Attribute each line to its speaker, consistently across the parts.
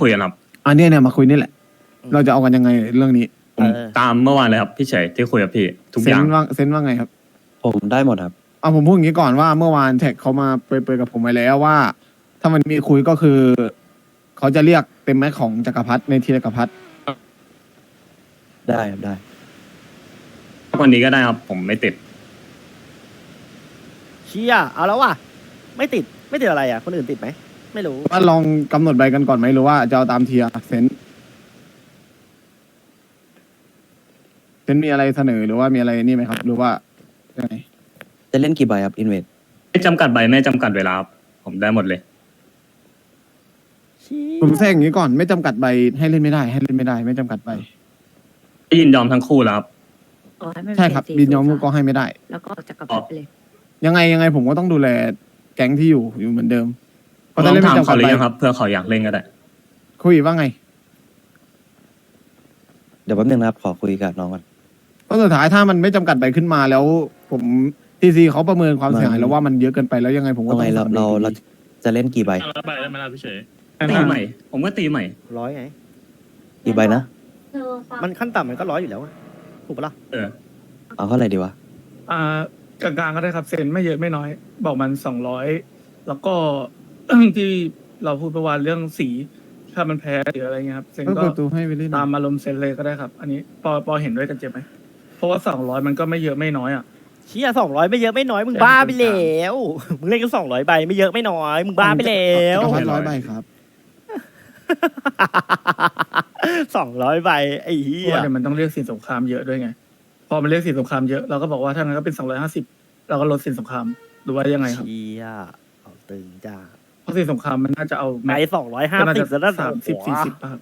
Speaker 1: คุยกันครับ
Speaker 2: อันเนี้ยเนี่ยมาคุยนี่แหละ เราจะเอากันยังไงเรื่องนี้
Speaker 1: ผม
Speaker 3: เออ
Speaker 1: ตามเมื่อวานเลยครับพี่เฉยที่คุยกับพี่ทุก
Speaker 2: เซ
Speaker 1: อนย่าง
Speaker 2: ว่าเซนว่าไงครับ
Speaker 4: ผมได้หมดครับ
Speaker 2: เอาผมพูดอย่างนี้ก่อนว่าเมื่อวานแท็กเขามาเปิดๆกับผมไว้แล้วว่า ถ้ามันมีคุยก็คือ เขาจะเรียกเต็มแม็กของจักรพรรดิในทีจักรพรรดิ
Speaker 4: ได้ครับได้
Speaker 1: วันนี้ก็ได้ครับผมไม่ติด
Speaker 3: เชี่ยเอาแล้วว่ะ ไม่ติดไม่ติดอะไรอะ คนอื่นติดไหม ไม่รู้
Speaker 2: ว่าลองกำหนดใบกันก่อนไหมหรือว่าจะเอาตามเทียร์เซนเซนมีอะไรเสนอหรือว่ามีอะไรนี่ไหมครับ หรือว่ายังไง
Speaker 4: จะเล่นกี่ใบครับอินเวส
Speaker 1: ไม่จำกัดใบไม่จำกัดเวลาครับผมได้หมดเลย
Speaker 3: เชี่ย
Speaker 2: ผมแทรกอย่างนี้ก่อนไม่จำกัดใบให้เล่นไม่ได้ ให้เล่นไม่ได้ ไม่จำกัดใบ
Speaker 1: ได้ยินยอมทั้งคู่แล้วครับ
Speaker 5: อ๋อให้มัน
Speaker 2: ใช่ครับ
Speaker 5: เป็น
Speaker 2: บินยอม
Speaker 5: สี่
Speaker 2: ก็ให้ไม่ได้
Speaker 5: แล้วก็ออกจากกระเป๋าไปเลย
Speaker 2: ยังไงยังไงผมก็ต้องดูแลแก๊งที่อยู่อยู่เหมือนเดิมเพราะ
Speaker 1: ล
Speaker 2: ถ้า
Speaker 1: อง
Speaker 2: เล่น
Speaker 1: ถา
Speaker 2: ไม่
Speaker 1: ม
Speaker 2: จำกั
Speaker 1: เขา
Speaker 2: ด
Speaker 1: เลย
Speaker 2: ใบ
Speaker 1: ยังครับเพื่อเขาอยากเล่นก็ได้
Speaker 2: คุยว่าไง
Speaker 4: เดี๋ยวแป๊บนึงนะครับ ขอคุยกับน้องก่อน
Speaker 2: เพราะสุดท้ายถ้ามันไม่จำกัดใบขึ้นมาแล้ว ผมทีซีเขาประเมินความเสียหาย
Speaker 4: มัน
Speaker 2: แล้วว่ามันเยอะเกินไปแล้วยังไงผมก็
Speaker 4: เอา
Speaker 2: ต้อ
Speaker 4: ไง
Speaker 2: ง
Speaker 4: เรา
Speaker 2: สั่ง
Speaker 4: เรา
Speaker 2: อยู่
Speaker 4: เรา
Speaker 2: ดี
Speaker 4: จะเล่นกี่ใบ
Speaker 6: แล้วใบได้ไหมล่ะพี่เฉย
Speaker 1: ตีใหม่ ผมก็ตีใหม่
Speaker 3: ร้อยไง
Speaker 4: กี่ใบนะ
Speaker 3: มันขั้นต่ำมันก็ร้อยอยู่แล้วอะถูกปะล่ะ
Speaker 1: เออ
Speaker 4: เอาเท่าไหร่ดีวะ
Speaker 6: อ่ากลางๆก็ได้ครับ เซ็นไม่เยอะไม่น้อย บอกมันสองร้อยแล้วก็ ที่เราพูดประวัติเรื่องสี ถ้ามันแพ้หรืออะไรเงี้ยครับเซ็น
Speaker 2: เปิด
Speaker 6: ก็
Speaker 2: ประตูให้ไปเล่น
Speaker 6: ตามอารมณ์เซ็นเลยก็ได้ครับ อันนี้ปอปอเห็นด้วยกันเจ็บไหมเพราะว่าสองร้อยมันก็ไม่เยอะไม่น้อยอะ
Speaker 3: เชี่ยสองร้อยไม่เยอะไม่น้อยมึงบ้าไปแล้วมึงเล่นกันสองร้อยใบไม่เยอะไม่น้อยมึงบ้าไปแล้ว
Speaker 2: จักรพรรดิร้อยใบครับ
Speaker 3: สองร้อยใบไอ้
Speaker 6: เพ
Speaker 3: เหี้
Speaker 6: ราะ
Speaker 3: ย
Speaker 6: ว่าเดี๋ยวมันต้องเรียกสินสงครามเยอะด้วยไง พอมันเรียกสินสงครามเยอะเราก็บอกว่าถ้างั้นก็เป็นสองร้อยห้าสิบเราก็ลดสินสงครามหรือว่ายังไงครับ
Speaker 3: เชี่ยเอาตึงจ้า
Speaker 6: เพ ราะสินสงครามมันน่าจะเอา
Speaker 3: ไหนสองร้อยห้า
Speaker 6: ก็น่า
Speaker 3: สิ
Speaker 6: จะ
Speaker 3: บแล้วน่า
Speaker 6: สามสิบสี่สิบ
Speaker 3: โค
Speaker 6: รับ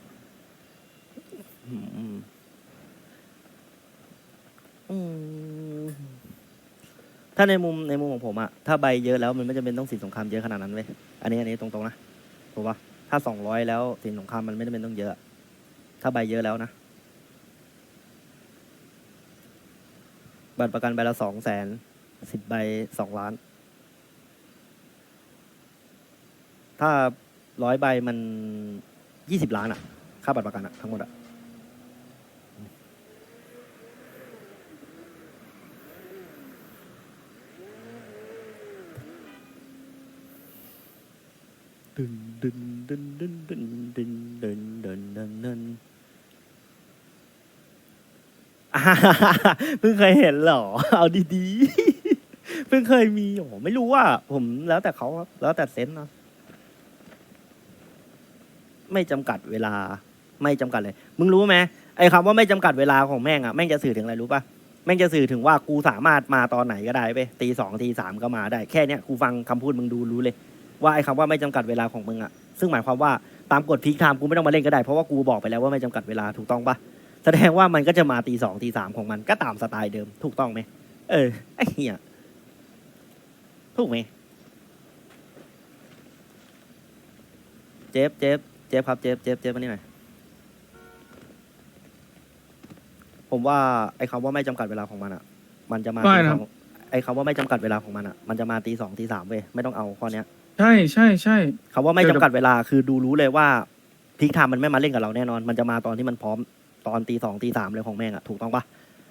Speaker 3: อ้โหอืมอืมถ้าในมุมในมุมของผมอะถ้าใบเยอะแล้วมันไม่จำเป็นต้องสินสงครามเยอะขนาดนั้นเว้ยอันนี้อันนี้ตรงๆนะถูกปะถ้าสองร้อยแล้วสินสงครามมันไม่จำเป็นต้องเยอะ ถ้าใบเยอะแล้วนะบัตรประกันใบละสองแสนสิบใบสองล้าน ถ้าร้อยใบมันยี่สิบล้านอะค่าบัตรประกันอะทั้งหมดอะดึนดึนดึนดึนดึนดึนดึนดึนดึนดึนอ่าเพิ่งเคยเห็นเหรอ เอาดีๆ เพิ่งเคยมีโอ้ไม่รู้ว่า ผมแล้วแต่เขาครับ แล้วแต่เซนส์เนาะ ไม่จำกัดเวลาไม่จำกัดเลย มึงรู้ไหมไอ้คำว่าไม่จำกัดเวลาของแม่งอะแม่งจะสื่อถึงอะไรรู้ปะแม่งจะสื่อถึงว่ากูสามารถมาตอนไหนก็ได้ไปตีสองตีสามก็มาได้แค่เนี้ยกูฟังคำพูดมึงดูรู้เลย ว่าไอ้คำว่าไม่จำกัดเวลาของมึงอะซึ่งหมายความว่าตามกฎพีคไทม์กูไม่ต้องมาเล่นก็ได้เพราะว่ากูบอกไปแล้วว่าไม่จำกัดเวลาถูกต้องปะแสดงว่ามันก็จะมาตีสองตีสามของมันก็ตามสไตล์เดิมถูกต้องไหมเออไอ้เหี้ยถูกไหมเจฟเจฟ เจฟครับเจฟเจฟเจฟมานี่หน่อยผมว่าไอ้คำว่าไม่จำกัดเวลาของมันอะมันจะมา
Speaker 6: ไม่
Speaker 3: ตี
Speaker 6: นะ
Speaker 3: สองไอ้คำว่าไม่จำกัดเวลาของมันอะมันจะมาตีสองตีสามเว้ยไม่ต้องเอาข้อเนี้ย
Speaker 6: ใช่ใช่ใช่
Speaker 3: คำว่าไม่
Speaker 6: เดี๋
Speaker 3: จำ
Speaker 6: ยว
Speaker 3: กัดเวลาคือดูรู้เลยว่าพีคไทม์มันไม่มาเล่นกับเราแน่นอน มันจะมาตอนที่มันพร้อมตอนตีสองตีสามเลยของแม่งอะถูกต้องปะ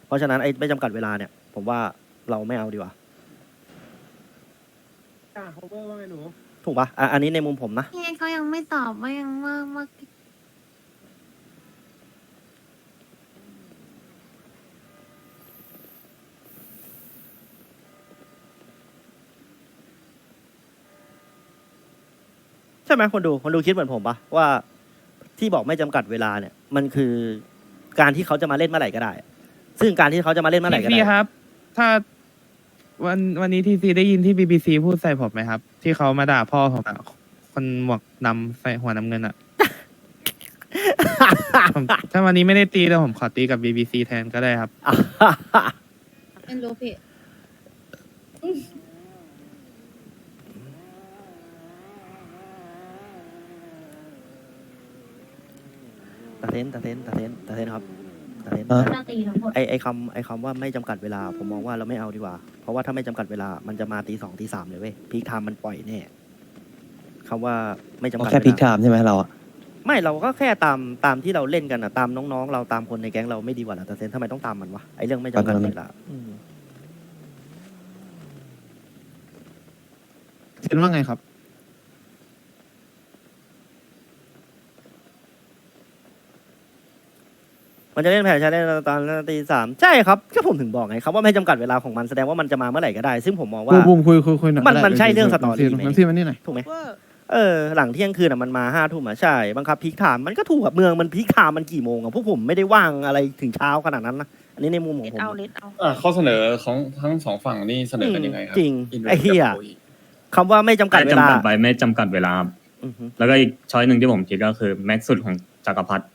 Speaker 3: เพราะฉะนั้นไอ้ไม่จำกัดเวลาเนี่ย ผมว่าเราไม่เอาดีกว่า ถูกปะอะอันนี้ในมุมผมนะ
Speaker 5: นี่ไงเขายังไม่ตอบว่ายังว่าว่า
Speaker 3: ใช่ไหมคนดูคนดูคิดเหมือนผมปะว่าที่บอกไม่จำกัดเวลาเนี่ย มันคือการที่เขาจะมาเล่นเมื่อไหร่ก็ได้ ซึ่งการที่เขาจะมาเล่นเมื่อไหร่
Speaker 7: ที
Speaker 3: ก็
Speaker 7: ซี
Speaker 3: ได้
Speaker 7: ครับ ถ้าวันวันนี้ทีซีได้ยินที่บีบีซีพูดใส่ผมไหมครับ ที่เขามาด่าพ่อผมอะคนหมวกดำใส่หัวน้ำเงินอะ ผมถ้าวันนี้ไม่ได้ตีแล้วผมขอตีกับบีบีซีแทนก็ได้ครับ
Speaker 5: ไม่รู้พี่
Speaker 3: ตาเทนตาเทนตาเทนตาเทนครับตา เทน
Speaker 4: เออ
Speaker 5: นาตีทั้งหมด
Speaker 3: ไอไอคำไอคำว่าไม่จำกัดเวลา ผมมองว่าเราไม่เอาดีกว่า เพราะว่าถ้าไม่จำกัดเวลามันจะมาตีสองตีสามเลยเว้ยพีคไทม์มันปล่อยแน่คำว่าไม่จำ
Speaker 4: เอา
Speaker 3: กัด
Speaker 4: แค่
Speaker 3: เว
Speaker 4: พิกไท
Speaker 3: ลา
Speaker 4: ม์ใช่ไหมเราอะ
Speaker 3: ไม่เราก็แค่ตามตามที่เราเล่นกันอะตามน้องๆ เราตามคนในแก๊งเราไม่ดีกว่าเหรอแต่เซนทำไมต้องตามมันวะไอเรื่องไม่จำกัดเวลาอืม
Speaker 2: เซนว่าไงครับ
Speaker 3: มันจะเล่นแผนใช้เล่นตอนตีสามใช่ครับก็ผมถึงบอกไงครับว่าไม่จำกัดเวลาของมันแสดงว่ามันจะมาเมื่อไหร่ก็ได้ ซึ่งผมมองว่า
Speaker 2: บูมคุยคุยคุยหน่อย
Speaker 3: มัน
Speaker 2: ก็ได้
Speaker 3: มันใช่เรื่องสตอรี่ไหม
Speaker 2: น้ำที่มันนี่หน่อย
Speaker 3: ถูกไหมเออหลังเที่ยงคืนอะมันมาห้าทุ่มอะใช่บังคับพีคไทม์มันก็ถูกกับเมืองมันพีคไทม์มันกี่โมงอะพวกผมไม่ได้ว่างอะไรถึงเช้าขนาดนั้นนะอันนี้ในมุมของ
Speaker 5: เลด
Speaker 3: ผม
Speaker 5: เอาเลดเอา
Speaker 8: อ่าข้อเสนอของทั้งสองฝั่งนี่เสนอกันยังไงครับ
Speaker 3: จริง
Speaker 8: Invest
Speaker 3: ไอ้เหี้ย
Speaker 8: กับ Koi
Speaker 3: คำว่าไม่จำกัด
Speaker 1: ไม่
Speaker 3: เวลา
Speaker 1: จำกัดใบไม่จำกัดเวลาครับ
Speaker 3: อือฮึ
Speaker 1: แล้วก็อีกช้อยหนึ่งที่ผมคิดก็คือแม็กซ์สุดของจักรพรรดิเพ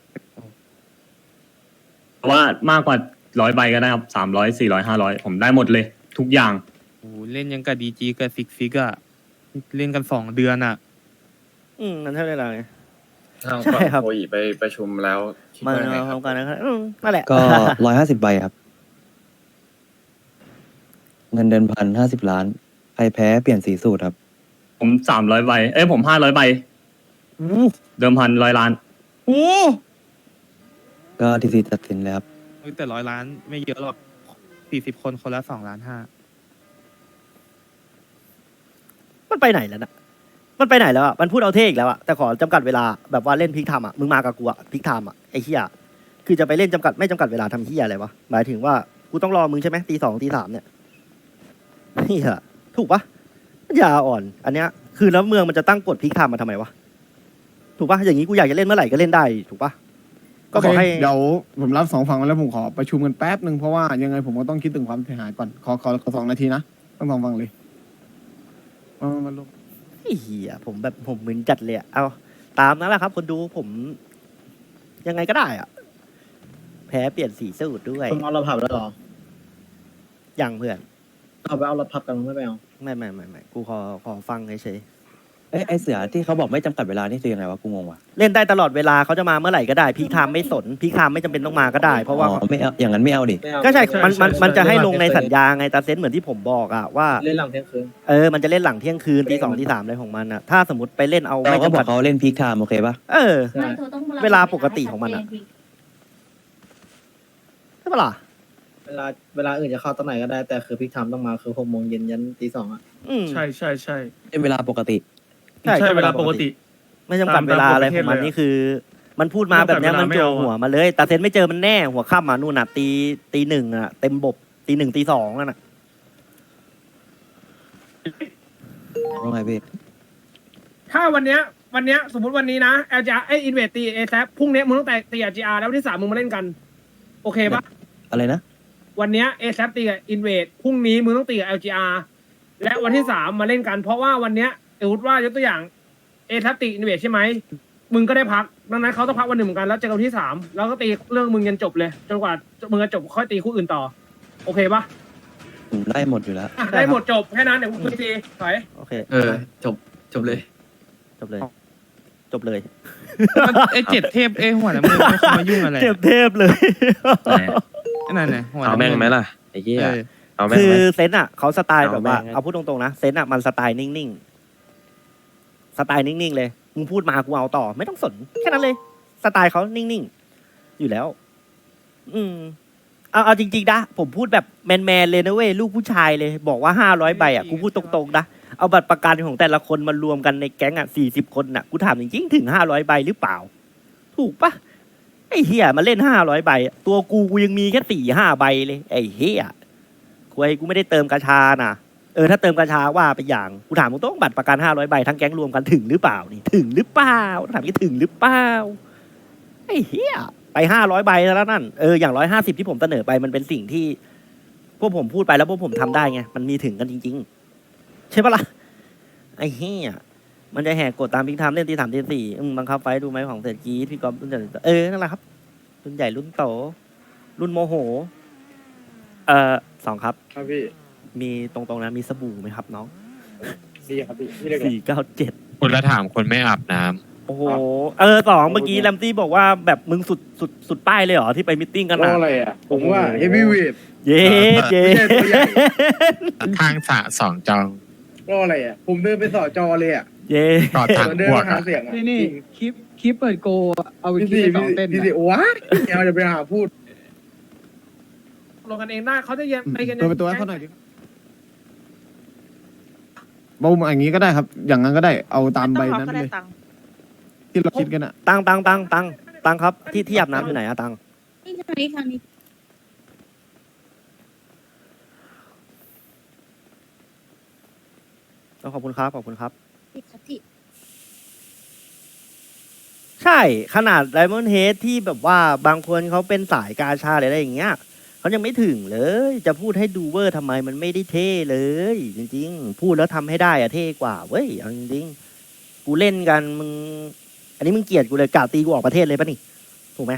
Speaker 1: ราะ ว่ามากกว่าร้อยใบก็ได้ครับสามร้อยสี่ร้อยห้าร้อยผมได้หมดเลย ทุกอย่าง
Speaker 7: โอ้โหเล่นยังกับดีจีกับซิกซิกอะเล่นกันสองเดือนอะ
Speaker 3: อืมมันใช่เวลาไง
Speaker 8: ทาง
Speaker 3: ใช่
Speaker 8: ฝั่ง
Speaker 3: ครับ
Speaker 8: โคอีไปประชุมแล้วคิด
Speaker 3: มา
Speaker 8: ว่ายังไงค
Speaker 3: พร้
Speaker 8: รั
Speaker 3: อบมกันนะครับอืมนั่นแหละ
Speaker 4: ก็ ร้อยห้าสิบใบครับ เงินเดินพันห้าสิบล้าน ใครแพ้เปลี่ยนสีสูตรครับ
Speaker 1: ผมสามร้อยใบ เอ้ยผมห้าร้อยใบ เดิมพันร้อยล้าน
Speaker 7: โอ้โห
Speaker 4: ก็ทีซีตัดสินเลยครับ
Speaker 7: เฮ้ยแต่ร้อยล้านไม่เยอะหรอกสี่สิบคนคนละสองล้านห้า
Speaker 3: มันไปไหนแล้วน่ะมันไปไหนแล้วอะ มันพูดเอาเท่อีกแล้วอะ แต่ขอจำกัดเวลาแบบว่าเล่นพิกไทม์อะ มึงมากับกูอะพิกไทม์อะไอ้เหี้ยคือจะไปเล่นจำกัดไม่จำกัดเวลาทำเหี้ยอะไรวะ หมายถึงว่ากูต้องรอมึงใช่ไหมตีสองตีสามเนี่ยเหี้ยถูกปะอย่าอ่อน อันเนี้ย คือแล้วเมืองมันจะตั้งกฎพิกไทม์มาทำไมวะ ถูกปะอย่างนี้กูอยากจะเล่นเมื่อไหร่ก็เล่นได้ ถูกปะ ก็ขอให้
Speaker 2: โเคเดี๋ยวผมรับสองฝั่งแล้วผมขอประชุมกันแป๊บหนึ่งเพราะว่ายังไงผมก็ต้องคิดถึงความเสียหายก่อน ขอขอขอสองนาทีนะต้องสองฝั่งเลยมามามาลง
Speaker 3: ไอ้เหี้ยผมแบบผมมึนจัดเลยอะเอาตามนั้นแหละครับ คนดูผม ยังไงก็ได้อะแพ้เปลี่ยนสีสูตรด้วย
Speaker 9: มึงเอาเราผับแล้วเหรอ
Speaker 3: อย่างเพื่อน
Speaker 9: เอาไปเอาเราผับกันมึงไม่ไปเอา
Speaker 3: ไม่ไม่ไม่ไม่กูขอขอฟังเฉย
Speaker 4: เอ้ยไอเสือที่เขาบอกไม่จำกัดเวลานี่คือยังไงวะกูงงว่ะ
Speaker 3: ๆเล่นได้ตลอดเวลาเขาจะมาเมื่อไหร่ก็ได้ พีคไทม์ไม่สน พีคไทม์ไม่จำเป็นต้องมาก็ได้ เพราะว่า
Speaker 4: อ๋อไม่เอาอย่างนั้นไม่เอาดิ
Speaker 9: ไม่เอา
Speaker 3: ก็ใช่มันมัน
Speaker 9: ใช่
Speaker 3: มันจะให้
Speaker 9: ใช่
Speaker 3: ลงในสัญญาไงตาเซนเหมือนที่ผมบอกอะว่า
Speaker 9: เล่นหลังเที่ยงคืน
Speaker 3: เออมันจะเล่นหลังเที่ยงคืนตีสองตีสามอะไรของมันอะถ้าสมมติไปเล่นเอา
Speaker 4: เรา
Speaker 3: ไม่
Speaker 4: ก็บ
Speaker 3: จำ
Speaker 4: อ
Speaker 3: กั
Speaker 4: ก
Speaker 3: ด
Speaker 4: เขาเล่นพีคไทม์โอเคปะ
Speaker 3: เออ
Speaker 9: ใช่
Speaker 3: เวลาปกติของมันอะ ใช่ปะล่ะ
Speaker 9: เวลาเวลาอื่นจะเข้าตอนไหนก็ได้แต่คือพิกไทม์ต้องมาคือหกโมงเย็นยันตีสองอะ
Speaker 3: อืม
Speaker 6: ใช่ใช่ใช่
Speaker 4: เป็นเวลาปกติ
Speaker 3: ใช่
Speaker 6: ใช่เวลาปกติ
Speaker 3: ไม่จำกัดเวลาอะไรของมันนี่คือ มันพูดมาแบบเนี้ยมันโจหัวมาเลยตาเซนไม่เจอมันแน่หัวค่ำอะนู่นน่ะ ตีตีหนึ่งอะเต็มบบตีหนึ่งตีสองนั่นน่ะ
Speaker 4: ว่าไงพี่
Speaker 10: ถ้าวันเนี้ย วันเนี้ยสมมติวันนี้นะ LGR ไอ้อินเวสตีเอซพรุ่งนี้มึงต้องแต่ตี LGR แล้ววันที่สามมึงมาเล่นกัน โอเคปะ
Speaker 4: อะไรนะ
Speaker 10: วันเนี้ยเอซตีกับอินเวสพรุ่งนี้มึงต้องตีกับ LGR และวันที่สามมาเล่นกัน เพราะว่าวันเนี้ย สมมติว่ายกตัวอย่าง เอซตีอินเวสใช่ไหมมึงก็ได้พักดังนั้นเขาต้องพักวันหนึ่งเหมือนกันแล้วเจอกันวันที่สามแล้วก็ตีเรื่องมึงยันจบเลยจนกว่ามึงจะจบค่อยตีคู่อื่นต่อ โอเคปะ
Speaker 4: ผมได้หมดอยู่แล้ว
Speaker 10: อะได้หมดจบแค่นั้นเดี๋ยวกูคุยทีถอย
Speaker 3: โอเค
Speaker 8: เออ จบ จบเลย
Speaker 3: จบเลย จบเลย
Speaker 7: มันไอเจ็ดเทพเอยหัวน้ำเงินไม่เข้ามายุ่งอะไร
Speaker 3: เจ็บเทพเลย
Speaker 7: นั่นไงหัว
Speaker 8: เอา
Speaker 7: น้ำ
Speaker 8: แม่ง
Speaker 7: เงิน
Speaker 8: ไหมล่ะไอ้เหี้ย
Speaker 7: เออ
Speaker 8: เอาแม่ง
Speaker 3: คือ
Speaker 8: ไหม
Speaker 3: เซนอะเขาสไตล์แบบว่า
Speaker 8: เอาแม่ง
Speaker 3: เอาพูดตรงๆนะเซนอะมันสไตล์นิ่งๆ สไตล์นิ่งๆเลย มึงพูดมากูเอาต่อ ไม่ต้องสน แค่นั้นเลย สไตล์เขานิ่งๆ อยู่แล้ว อืม เอาเอาจริงๆนะ ผมพูดแบบแมนๆเลยนะเว้ย ลูกผู้ชายเลย บอกว่าห้าร้อยใบอะ กูพูดตรงๆนะ เอาบัตรประกันของแต่ละคนมารวมกันในแก๊งอะสี่สิบคนอะ กูถามจริงๆ ถึงห้าร้อยใบหรือเปล่า ถูกปะไอ้เฮียมาเล่นห้าร้อยใบอะตัวกูกูยังมีแค่สี่ห้าใบเลย ไอ้เฮียควยกูไม่ได้เติมกระชาน่ะ เออถ้าเติมกระชาว่าไปอย่างกูถามมึงต้องบัตรประกันห้าร้อยใบทั้งแก๊งรวมกันถึงหรือเปล่านี่ถึงหรือเปล่าถามนี่ถึงหรือเปล่าไอ้เฮียไปห้าร้อยใบแล้วนั่นเอออย่างร้อยห้าสิบที่ผมเสนอไปมันเป็นสิ่งที่ พวกผมพูดไปแล้วพวกผมทำได้ไงมันมีถึงกันจริง ๆ ใช่ปะล่ะไอ้เฮียมันจะแหกกฎตามพิกไทม์เล่นตีสามตีสี่บังคับไฟดูไหมของเศรษฐกีพี่กอฟรุ่นใหญ่เออนั่นแหละครับรุ่นใหญ่รุ่นโตรุ่นโมโห เอ่อสองครับ
Speaker 9: ครับพี่
Speaker 3: มีตรงๆนะมีสบู่ไหมครับน้อง
Speaker 9: ดีครับพี่พี่เล็ก
Speaker 3: สี่เก้าเจ็ด
Speaker 11: คุณละถามคนไม่อาบน้ำ
Speaker 3: โอ้โหเออสองเมื่อกี้แรมซี่บอกว่าแบบมึงสุดสุดสุดป้ายเลยเหรอที่ไปมิทติ้งกัน
Speaker 9: รอ
Speaker 3: อะ
Speaker 9: อะไรอะ ผมว่าเฮฟวีเวท
Speaker 3: เย้เย้
Speaker 9: ไม่ใช่ตัวใหญ่
Speaker 11: ข้างสระสองจอง
Speaker 9: รออะไรอะ ผมเดินไปสอจอเลยอะ
Speaker 3: เเย้
Speaker 11: ต่อทางพวกอะ
Speaker 2: นี่นี่คลิปคลิปเปิดโกเอาไปคลิปไปสองเต้นพี่สิว้าเราจะไปหาพูด
Speaker 10: ลงกันเองได้เขาจะเย็นไปกัน
Speaker 2: เปิดประตูให้ เขาหน่อยดิบูมอย่างนี้ก็ได้ครับ อย่างนั้นก็ได้เอาตามใบนั้นไปเลย ที่เราคิดกันอะ
Speaker 3: ตังตังตังตังตังครับ ที่ที่อาบน้ำอยู่ไหนอะตัง
Speaker 5: นี่ทางนี้ทางนี้
Speaker 3: ต้องขอบคุณครับขอบคุณครับ
Speaker 5: ที่ครับที่
Speaker 3: ใช่ขนาดไดมอนด์เฮดที่แบบว่าบางคนเขาเป็นสายกาชาหรืออะไรอย่างเงี้ย เขายังไม่ถึงเลย จะพูดให้ดูเวอร์ทำไมมันไม่ได้เท่เลย จริง ๆ พูดแล้วทำให้ได้อะเท่กว่าเว้ยเอาจริงๆกูเล่นกันมึงอันนี้มึงเกลียดกูเลยกล่าวตีกูออกประเทศเลยปะนี่ถูกไหม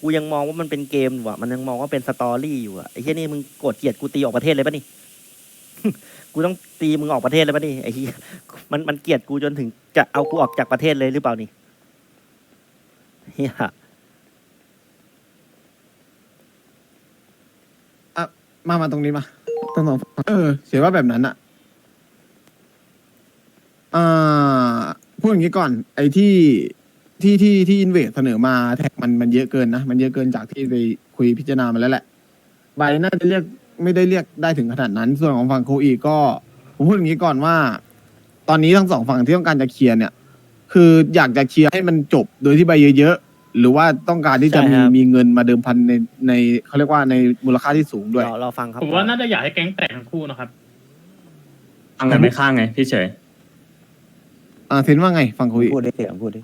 Speaker 3: กูยังมองว่ามันเป็นเกมอยู่อะมันยังมองว่าเป็นสตอรี่อยู่อะไอ้เหี้ยนี่มึงโกรธเกลียดกูตีออกประเทศเลยปะนี่กูต้องตีมึงออกประเทศเลยปะนี่ไอ้เหี้ยมันมันเกลียดกูจนถึงจะเอากูออกจากประเทศเลยหรือเปล่านี่เฮีย
Speaker 2: มามาตรงนี้มาต้องสองฝั่งเออ เสียว่าแบบนั้นอะอ่าพูดอย่างนี้ก่อน ไอ้ที่ที่ที่ที่อินเวสเสนอมาแท็กมันมันเยอะเกินนะ มันเยอะเกินจากที่ไปคุยพิจารณามาแล้วแหละ ใบน่าจะเรียกไม่ได้เรียกได้ถึงขนาดนั้น ส่วนของฝั่งโคอีก็ ผมพูดอย่างนี้ก่อนว่า ตอนนี้ทั้งสองฝั่งที่ต้องการจะเคลียร์เนี่ย คืออยากจะเคลียร์ให้มันจบโดยที่ใบเยอะๆ หรือว่าต้องการที่จะมีมีเงินมาเดิมพันในในเขาเรียกว่าในมูลค่าที่สูงด้วย
Speaker 3: รอรอฟังครับ
Speaker 10: ผมว่าน่าจะอยากให้แก๊งแตกทั้งคู่นะครับ
Speaker 1: ข้างกันไม่ข้างไงพี่เฉย
Speaker 2: อ่าเซนว่าไงฟังคุย
Speaker 4: พูดได้เสียงพูดดิ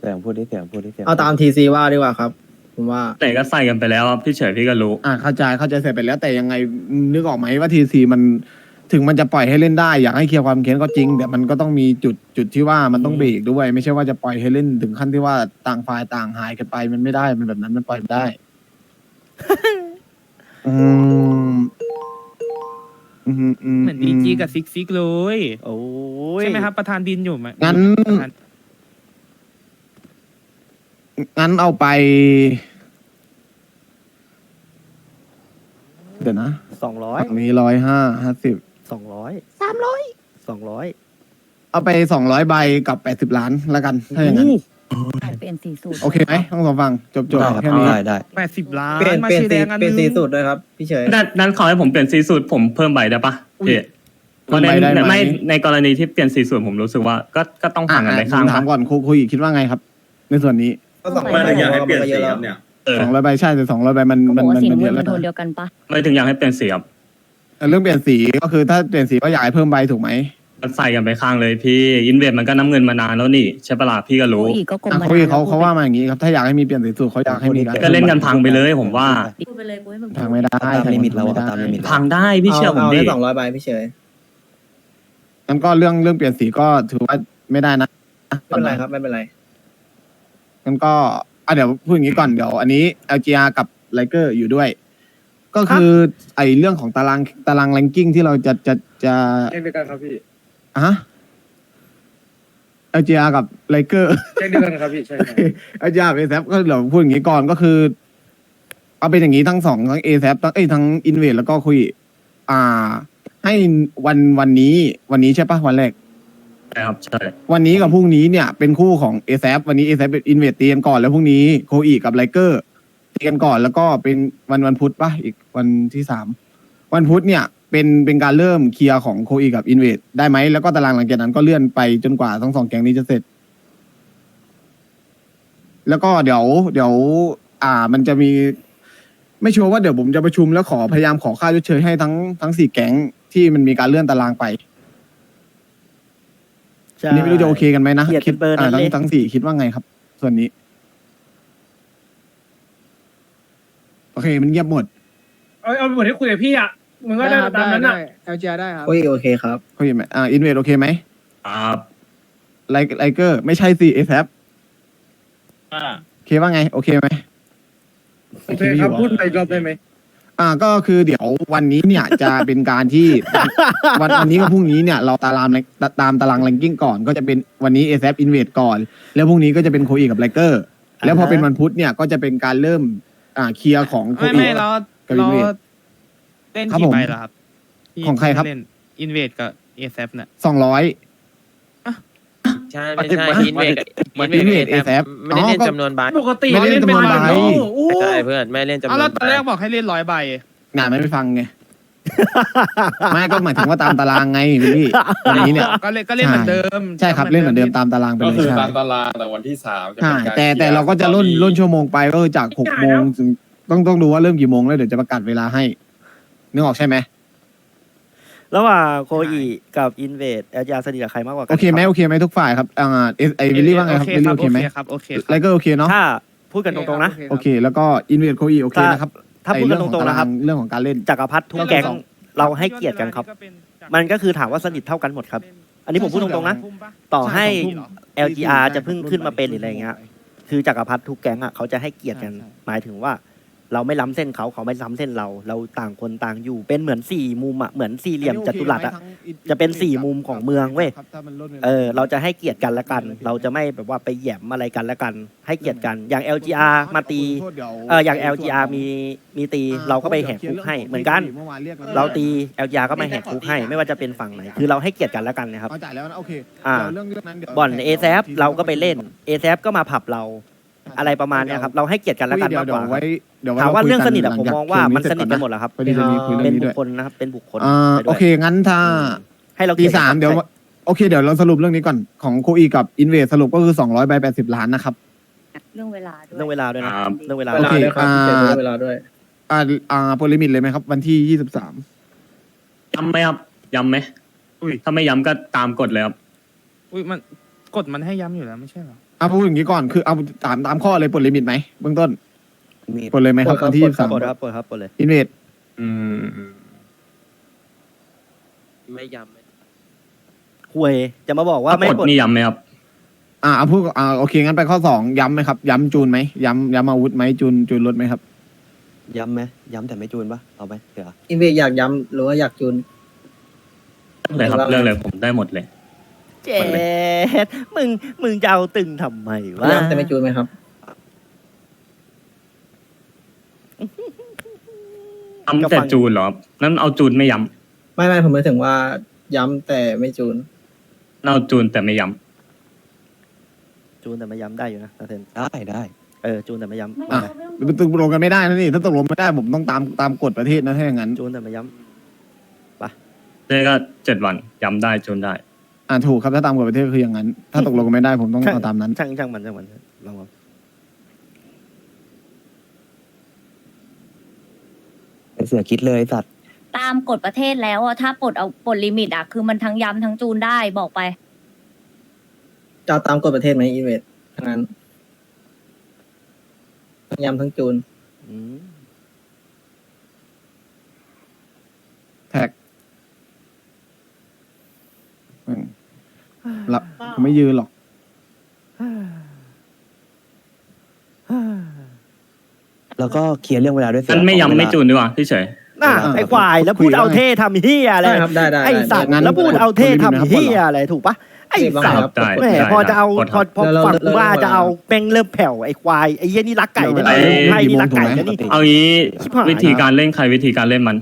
Speaker 4: เสียงพูดดิเสียงพูดดิเสียง
Speaker 9: เอาตามทีซีว่าดีกว่าครับ ผมว่า
Speaker 1: ไหนก็ใส่กันไปแล้วอะพี่เฉยพี่ก็รู้
Speaker 2: อ่าเข้าใจเข้าใจเสร็จไปแล้วแต่ยังไงนึกออกไหมว่าทีซีมัน ถึงมันจะปล่อยให้เล่นได้อยากให้เคลียร์ความเค้นก็จริงแต่มันก็ต้องมีจุดจุดที่ว่ามันต้องเบรกด้วย ไม่ใช่ว่าจะปล่อยให้เล่นถึงขั้นที่ว่าต่างฝ่ายต่างหายกันไปมันไม่ได้มันแบบนั้นมันปล่อยไม่ได้ อืมอืมอื
Speaker 7: เหมือนดีจีกับซิกซิกเลย
Speaker 3: โอ้ย
Speaker 7: ใช่ไหมครับ ประธานดินอยู่ไหม
Speaker 2: งั้น
Speaker 7: ประธาน
Speaker 2: งั้นเอาไป เดี๋ยวนะ
Speaker 3: สองร้อย
Speaker 2: ฝั่งนี้ร้อยห้าห้าสิบ
Speaker 3: สองร้อย
Speaker 5: สามร้อย
Speaker 3: สองร้อย
Speaker 2: เอาไปสองร้อยใบกับแปดสิบล้านแล้วกันถ้าอย่างนั้น
Speaker 5: เปลี่ยนสีสูตร
Speaker 2: โอเคไหมทั้งสองฝั่งจบจบ
Speaker 4: ได้ครับ
Speaker 2: แค่นี้
Speaker 4: ได้ได้
Speaker 7: แปดสิบล้าน
Speaker 9: เปลี่ยน
Speaker 7: มา
Speaker 9: เปลี่ยน
Speaker 7: สีแด
Speaker 9: สี
Speaker 7: งอัน
Speaker 9: เปลี่ยน
Speaker 7: นึ
Speaker 9: สี
Speaker 7: ง
Speaker 9: สูตรด้วยครับพี่เฉย
Speaker 1: นั้นนั้นขอให้ผมเปลี่ยนสีสูตรผมเพิ่มใบได้ปะพี่เพราะใน
Speaker 2: ใบได้ไหม
Speaker 1: ไม่ในกรณีที่เปลี่ยนสีสูตรผมรู้สึกว่าก็ก็ต้องห่างกันไป
Speaker 2: อะ
Speaker 1: ข้าง
Speaker 2: ผมถาม
Speaker 1: ปะ
Speaker 2: ก่อนคุยคุยคิดว่าไงครับ ในส่วนนี้
Speaker 9: ก็สองใบอยากให้เปลี่ยนสีครับเนี่ย
Speaker 1: เออ
Speaker 2: สองร้อยใบใช่แต่สองร้อยใบมัน
Speaker 5: เขาบ
Speaker 2: มั
Speaker 5: อนกว่า
Speaker 2: มัน
Speaker 5: สี
Speaker 2: มัน
Speaker 5: น้ำ
Speaker 2: เย
Speaker 5: เงิน
Speaker 2: อะ
Speaker 5: มั
Speaker 2: แล้ว
Speaker 5: นโทน
Speaker 2: นะ
Speaker 5: เดียวกันปะ
Speaker 1: ไม่ถึงอยากให้เปลี่ยนสีครับ
Speaker 2: เรื่องเปลี่ยนสีก็คือถ้าเปลี่ยนสีก็อยากให้เพิ่มใบถูกไหม
Speaker 1: มันใส่กันไปข้างเลยพี่อินเวสมันก็น้ำเงินมานานแล้วนี่ใช่ปะล่ะพี่ก็รู้
Speaker 5: โอ้ยก็กลม
Speaker 2: อะ
Speaker 5: มา
Speaker 2: คุย
Speaker 5: นาน
Speaker 2: เขา
Speaker 5: แล้ว
Speaker 2: เขาว่ามาอย่างนี้ครับถ้าอยากให้มีเปลี่ยนสีสูตรเขาอยากให้มีการ
Speaker 1: ก็เล่นกันพังไปเลยผมว่า
Speaker 5: พูดไปเลยกูให้มึง
Speaker 2: ทางไม่ได้
Speaker 4: ตามลิมิตเราอะ
Speaker 2: ไได้
Speaker 4: ตามลิมิต
Speaker 1: พังได้พี่เชื่อผม
Speaker 9: เอา
Speaker 1: ดิ
Speaker 9: ได้สองร้อยใบพี่เฉย
Speaker 2: งั้นก็เรื่องเรื่องเปลี่ยนสีก็ถือว่าไม่ได้นะ
Speaker 9: ไม่เป็นไรครับไม่เป็นไร
Speaker 2: งั้นก็อะเดี๋ยวพูดอย่างนี้ก่อนเดี๋ยวอันนี้ LGR กับไลเกอร์อยู่ด้วย ก็คือไอเรื่องของตารางตารางแรงกิ้งที่เราจะจะจะ
Speaker 6: แจ้งเดียวกันครับพี่
Speaker 2: อะ LGR กับไลเกอร์
Speaker 6: แจ้งเดียวกันครับพี่ใช่
Speaker 2: อาจารย์เอแซก็เดี๋ยวพูดอย่างนี้ก่อนก็คือ เอาเป็นอย่างนี้ทั้งสองทั้งเอแซทั้งเอ้ยทั้งอินเวสแล้วก็คุย อ่า ให้วันวันนี้ วันนี้ใช่ปะวันแรก
Speaker 1: ใช่ครับใช่
Speaker 2: วันนี้กับพรุ่งนี้เนี่ยเป็นคู่ของเอแซวันนี้เอแซเป็นอินเวสตีกันก่อนแล้วพรุ่งนี้โคอีกับไลเกอร์ ตีกันก่อนแล้วก็เป็นวันวันพุธปะอีกวันที่สามวันพุธเนี่ยเป็นเป็นการเริ่มเคลียร์ของโคอีกับอินเวสได้ไหมแล้วก็ตารางหลังจากนั้นก็เลื่อนไปจนกว่าทั้งสองแก๊งนี้จะเสร็จ แล้วก็เดี๋ยว เดี๋ยว อ่ามันจะมี ไม่ชัวร์ว่าเดี๋ยวผมจะประชุมแล้วขอพยายามขอค่าชดเชยให้ทั้งทั้งสี่แก๊งที่มันมีการเลื่อนตารางไป
Speaker 3: ใช่
Speaker 2: อันนี้ไม่รู้จะโอเคกันไหมนะ
Speaker 3: เกลียด
Speaker 2: คิด
Speaker 3: เบอร์นั้น
Speaker 2: อ่าทั้ง
Speaker 3: เลย
Speaker 2: ทั้งสี่คิดว่าไงครับ ส่วนนี้ โอเคมันเงียบหมด
Speaker 10: เอาเอาไปหมดที่คุยกับพี่อะมึงก็ได้ตามนั้นอะ
Speaker 6: LGR ได้ครับ
Speaker 9: โอเคโอเคครับ
Speaker 2: คุยไหมอ่าอินเวสโอเคไหม
Speaker 1: ครับ
Speaker 2: ไลไลเกอร์ไม่ใช่สิเอฟโอเคว่าไง โอเคไหม
Speaker 6: โอเคครับพูดไปอีกรอบได้ไหม
Speaker 2: อ่าก็คือเดี๋ยววันนี้เนี่ยจะเป็นการที่ วันวันนี้กับพรุ่งนี้เนี่ยเราตารางตามตารางแรงกิ้งก่อน ก็จะเป็นวันนี้ a อ p Invest ก่อน แล้วพรุ่งนี้ก็จะเป็นโคอีกับไลเกอร์แล้วพอเป็นวันพุธเนี่ยก็จะเป็นการเริ่ม อ่าเคลียร์ของโค
Speaker 7: ไม่
Speaker 2: อี
Speaker 7: ไม่เรา
Speaker 2: กับ
Speaker 7: เรา
Speaker 2: Invest
Speaker 7: เล่น
Speaker 2: ครับ
Speaker 7: กี่
Speaker 2: ผม
Speaker 7: ใบเหรอครับที่
Speaker 2: ของใครครับ
Speaker 7: เล่นอินเวดกับเอแซเนี่ย
Speaker 2: สองร้อย
Speaker 8: ใช่
Speaker 2: ไม่
Speaker 8: ไม่
Speaker 2: ใช่
Speaker 8: ใช่
Speaker 2: อิ
Speaker 8: อิ
Speaker 2: น
Speaker 8: น
Speaker 2: เว
Speaker 8: เว
Speaker 2: ด
Speaker 8: ด
Speaker 2: อินเวด ASAP
Speaker 8: ไม่ได้เล่น
Speaker 2: อ๋อก็
Speaker 8: จำนวนใบ
Speaker 10: ปกติ
Speaker 2: ไม่ได้
Speaker 10: เล่นเป็น
Speaker 2: จำนวน
Speaker 10: พัน
Speaker 2: ใบ
Speaker 10: โอ้โห
Speaker 8: ใช่เพื่อนไม่เล่นจำน
Speaker 7: เอา
Speaker 8: วน
Speaker 7: แล้วตอนแรก
Speaker 8: ใบ
Speaker 7: บอกให้เล่นร้อยใบ
Speaker 2: งานไม่ฟังไง ไม่ก็หมายถึงว่าตามตารางไงพี่วันนี้เนี่ย
Speaker 7: ก็เล่นก็เล่นเหมือนเดิม
Speaker 2: ใช่ครับเล่นเหมือนเดิมตามตารางไป
Speaker 8: ก็
Speaker 2: เลย
Speaker 8: คือ
Speaker 2: ใช่
Speaker 8: ตามตารางแต่วันที่สามจะ
Speaker 2: ใช่
Speaker 8: เป็นการ
Speaker 2: แต่แต่เราก็จะล่นล่นชั่วโมงไปก็คือจากหกโมงถึงต้องต้องดูว่าเริ่มกี่โมงแล้วเดี๋ยวจะประกาศเวลาให้นึกออกใช่ไหม
Speaker 3: ระหว่างโคอีกับอินเวดแอลจีอาสนิทกับใครมากกว่ากั
Speaker 2: โอเคไหม
Speaker 3: รับ
Speaker 2: โอเคไหมทุกฝ่ายครับอ่าเอไอวิลลี่ว่าไงครับวิลลี่โอเคไหม
Speaker 7: ครับโอเคครับ
Speaker 2: ไลเกอร์โอเคเนาะ
Speaker 3: ถ้าพูดกันตรงๆนะ
Speaker 2: โอเค แล้วก็อินเวดโคอีโอเค
Speaker 3: ถ้า
Speaker 2: นะครับ
Speaker 3: ถ้าพูดกันตรงๆนะครับ
Speaker 2: ไอ้เรื่องของตารางเรื่องของการเล่น
Speaker 3: จักรพรรดิทุกแก๊งเราให้เกียรติกันครับ มันก็คือถามว่าสนิทเท่ากันหมดครับ อันนี้ผมพูดตรงๆนะ ต่อให้ LGR จะเพิ่งขึ้นมาเป็นหรืออะไรเงี้ย คือจักรพรรดิทุกแก๊งอะเขาจะให้เกียรติกัน หมายถึงว่า เราไม่ล้ำเส้นเขาเขาไม่ล้ำเส้นเรา เราต่างคนต่างอยู่ เป็นเหมือนสี่มุมอะเหมือนสี่เหลี่ยมจัตุรัสอะจะเป็นสี่มุมของเมืองเว้ย เออ เราจะให้เกียรติกันละกัน เราจะไม่แบบว่าไปแหยมอะไรกันละกัน ให้เกียรติกัน อย่าง LGR มาตี เออ อย่าง LGR มี มีตี เราก็ไปแหกคุกให้ เหมือนกัน เราตี LGR ก็มาแหกคุกให้ ไม่ว่าจะเป็นฝั่งไหน คือเราให้เกียรติกันละกันนะครับ
Speaker 2: เอาจ่ายแล้วนะโอเค
Speaker 3: อ่า
Speaker 2: เดี๋ยวเรื่องเรื่องนั้นเดี๋ยว
Speaker 3: บ่อนเอซเราก็ไปเล่นเอซก็มาผับเรา อะไรประมาณเนี้ยครับเราให้เกียรติกันละกัน
Speaker 2: เดี๋ยว
Speaker 3: มาก
Speaker 2: เดี๋
Speaker 3: ก
Speaker 2: ยว
Speaker 3: ว่า
Speaker 2: ไว้เดี๋ยวไว้
Speaker 3: ถามว่า
Speaker 2: คุย
Speaker 3: เรื่อง
Speaker 2: กั
Speaker 3: สนิทอะ
Speaker 2: หลั
Speaker 3: ผม
Speaker 2: จาก
Speaker 3: มองว่า
Speaker 2: เท
Speaker 3: มันสนิทกันหมด
Speaker 2: เสร็
Speaker 3: แล้วครับ
Speaker 2: พอดีจะมีคุยเรื่
Speaker 3: เป็
Speaker 2: อนงนี้
Speaker 3: บุ
Speaker 2: ด้
Speaker 3: ควค
Speaker 2: ย
Speaker 3: ลนะครับเป็นบุคคล
Speaker 2: อ่า
Speaker 3: ไปด้วย
Speaker 2: โอเคงั้นถ้า
Speaker 3: ให้เรา
Speaker 2: ตี
Speaker 3: เกียรติ
Speaker 2: สามเดี๋ยวโอเคเดี๋ยวเราสรุปเรื่องนี้ก่อนของโคอีกับอินเวสสรุปก็คือสองร้อยใบแปดสิบล้านนะครับ
Speaker 5: เรื่องเวลาด้วย
Speaker 3: เรื่องเวลาด้วยนะ
Speaker 1: ครับ
Speaker 3: เรื่องเวลา
Speaker 9: เว
Speaker 3: ด้วย
Speaker 9: ลาด้วยครับ
Speaker 2: อ่า
Speaker 9: เสียเวลาด้วย
Speaker 2: อ่าอ่าโปรลิมิตเลยไหมครับ วันที่ยี่สิบสาม
Speaker 1: ย้ำไหมครับย้ำไหมถ้าไม่ย้ำก็ตามกฎเลยครับ
Speaker 7: อุ้ยมันกดมันให้ย้ำอยู่แล้วไม่ใช่เหรอ
Speaker 2: อะพูดอย่างนี้ก่อนคือเอาตามตามข้อเลยปลดลิมิตไหมเบื้องต้น
Speaker 4: มี
Speaker 2: ปลดเลยไหมครับ
Speaker 9: ปลดครับ
Speaker 2: วันที่ยี่สิบสาม
Speaker 3: ปลดครับปลดครับปลดเลย
Speaker 2: อินเวส
Speaker 8: อืมไม่ย้ำไม่
Speaker 3: ห่วยจะมาบอกว่า
Speaker 1: ถ้า
Speaker 3: ไม่
Speaker 1: กด
Speaker 3: ปลด
Speaker 1: นี่ย้ำไหมครับ
Speaker 2: อ่าเอาพูดอ่าโอเคงั้นไปข้อสองย้ำไหมครับ ย้ำจูนไหมย้ำย้ำอาวุธไหมจูนจูนรถไหมครับ
Speaker 4: ย้ำไหมย้ำแต่ไม่จูนปะเอาไหมเดี๋ยว
Speaker 9: อินเวดอยากย้ำหรือว่าอยากจูน
Speaker 1: เลยครับเรื่องเลยผมได้หมดเลย
Speaker 3: เจ็ดมึง มึงจะเอาตึงทำไมวะ
Speaker 9: ย้ำแต่ไม่จูนไหมครับ
Speaker 1: ย้ำแต่จูนเหรอครับนั่นเอาจูนไม่ย้
Speaker 9: ไม่ไม่ผมหมายถึงว่า ย้ำแต่ไม่จูนำ
Speaker 1: นั่นเอาจูนแต่ไม่ย้
Speaker 3: จูนแต่ไม่ย้ำได้อยู่นะนาเทน
Speaker 4: ได้ได้
Speaker 3: เออจูนแต่ไม่ย้ำ
Speaker 5: ไม่
Speaker 2: อะ
Speaker 5: เอาเรื่อง
Speaker 2: ตกลงกันไม่ได้นะนี่ถ้าตกลงไม่ได้ผมต้องตามตามกฎประเทศนะถ้าอย่างนั้น
Speaker 3: จูนแต่ไม่ย้ำ
Speaker 1: เลยก็เจ็ดวันย้ำได้จูนได้
Speaker 2: อ่าถูกครับถ้าตามกฎประเทศคืออย่างนั้น ถ้าตกลงกันไม่ได้ผมต้องเอาตามนั้นำ
Speaker 3: ช่างช่างมันช่างมันลองเอา
Speaker 4: ไอเสือคิดเลยสัตว์
Speaker 5: ตามกฎประเทศแล้วอะถ้าปลดเอาปลดลิมิตอะคือมันทั้งย้ำทั้งจูนได้บอกไป
Speaker 9: จะเอาตามกฎประเทศไหมอินเวดทั้งนั้นทั้งย้ำทั้งจูน
Speaker 3: อืม
Speaker 2: แท็กอืมละ ผมไม่ยืนหรอก
Speaker 4: แล้วก็เคลียร์เรื่องเวลาด้วยเสื
Speaker 1: งั้นไม่
Speaker 4: ขอ
Speaker 1: ย้ำ
Speaker 4: เวลา
Speaker 1: ไม่จูนดีกว่าพี่เฉย
Speaker 3: น่ะไอ้ควายแล้วพูดเอาเท่ทำเฮียอะไร
Speaker 9: ได้ครับได้ได้
Speaker 3: ไอ้
Speaker 9: ได้
Speaker 3: สัตว์
Speaker 2: งั้น
Speaker 3: แล้วพูดเอาเท่
Speaker 2: กดลิมิตนะครับ
Speaker 3: ทำเฮียอะไรถูกปะไอ้
Speaker 9: เรียกว่า
Speaker 3: สั
Speaker 9: ไง
Speaker 3: ต
Speaker 9: ครั
Speaker 3: ว์
Speaker 9: บ
Speaker 1: ได้
Speaker 3: แหม
Speaker 1: ได้
Speaker 3: พอจะเอา
Speaker 1: กด
Speaker 3: พอพอ
Speaker 9: แล้วเรา
Speaker 3: ฝั่งกูว่า
Speaker 9: เรา
Speaker 3: จะเอาแม่งเริ่มแผ่วไอ้ควายไอ้เหี้ยนี่รักไก่นะ
Speaker 2: เอ้ย
Speaker 3: ไอ้นี่รักไก่นะนี่
Speaker 1: เอางี้
Speaker 3: ชิบหาย
Speaker 1: วิธีการเล่นใครวิธีการเล่นมัน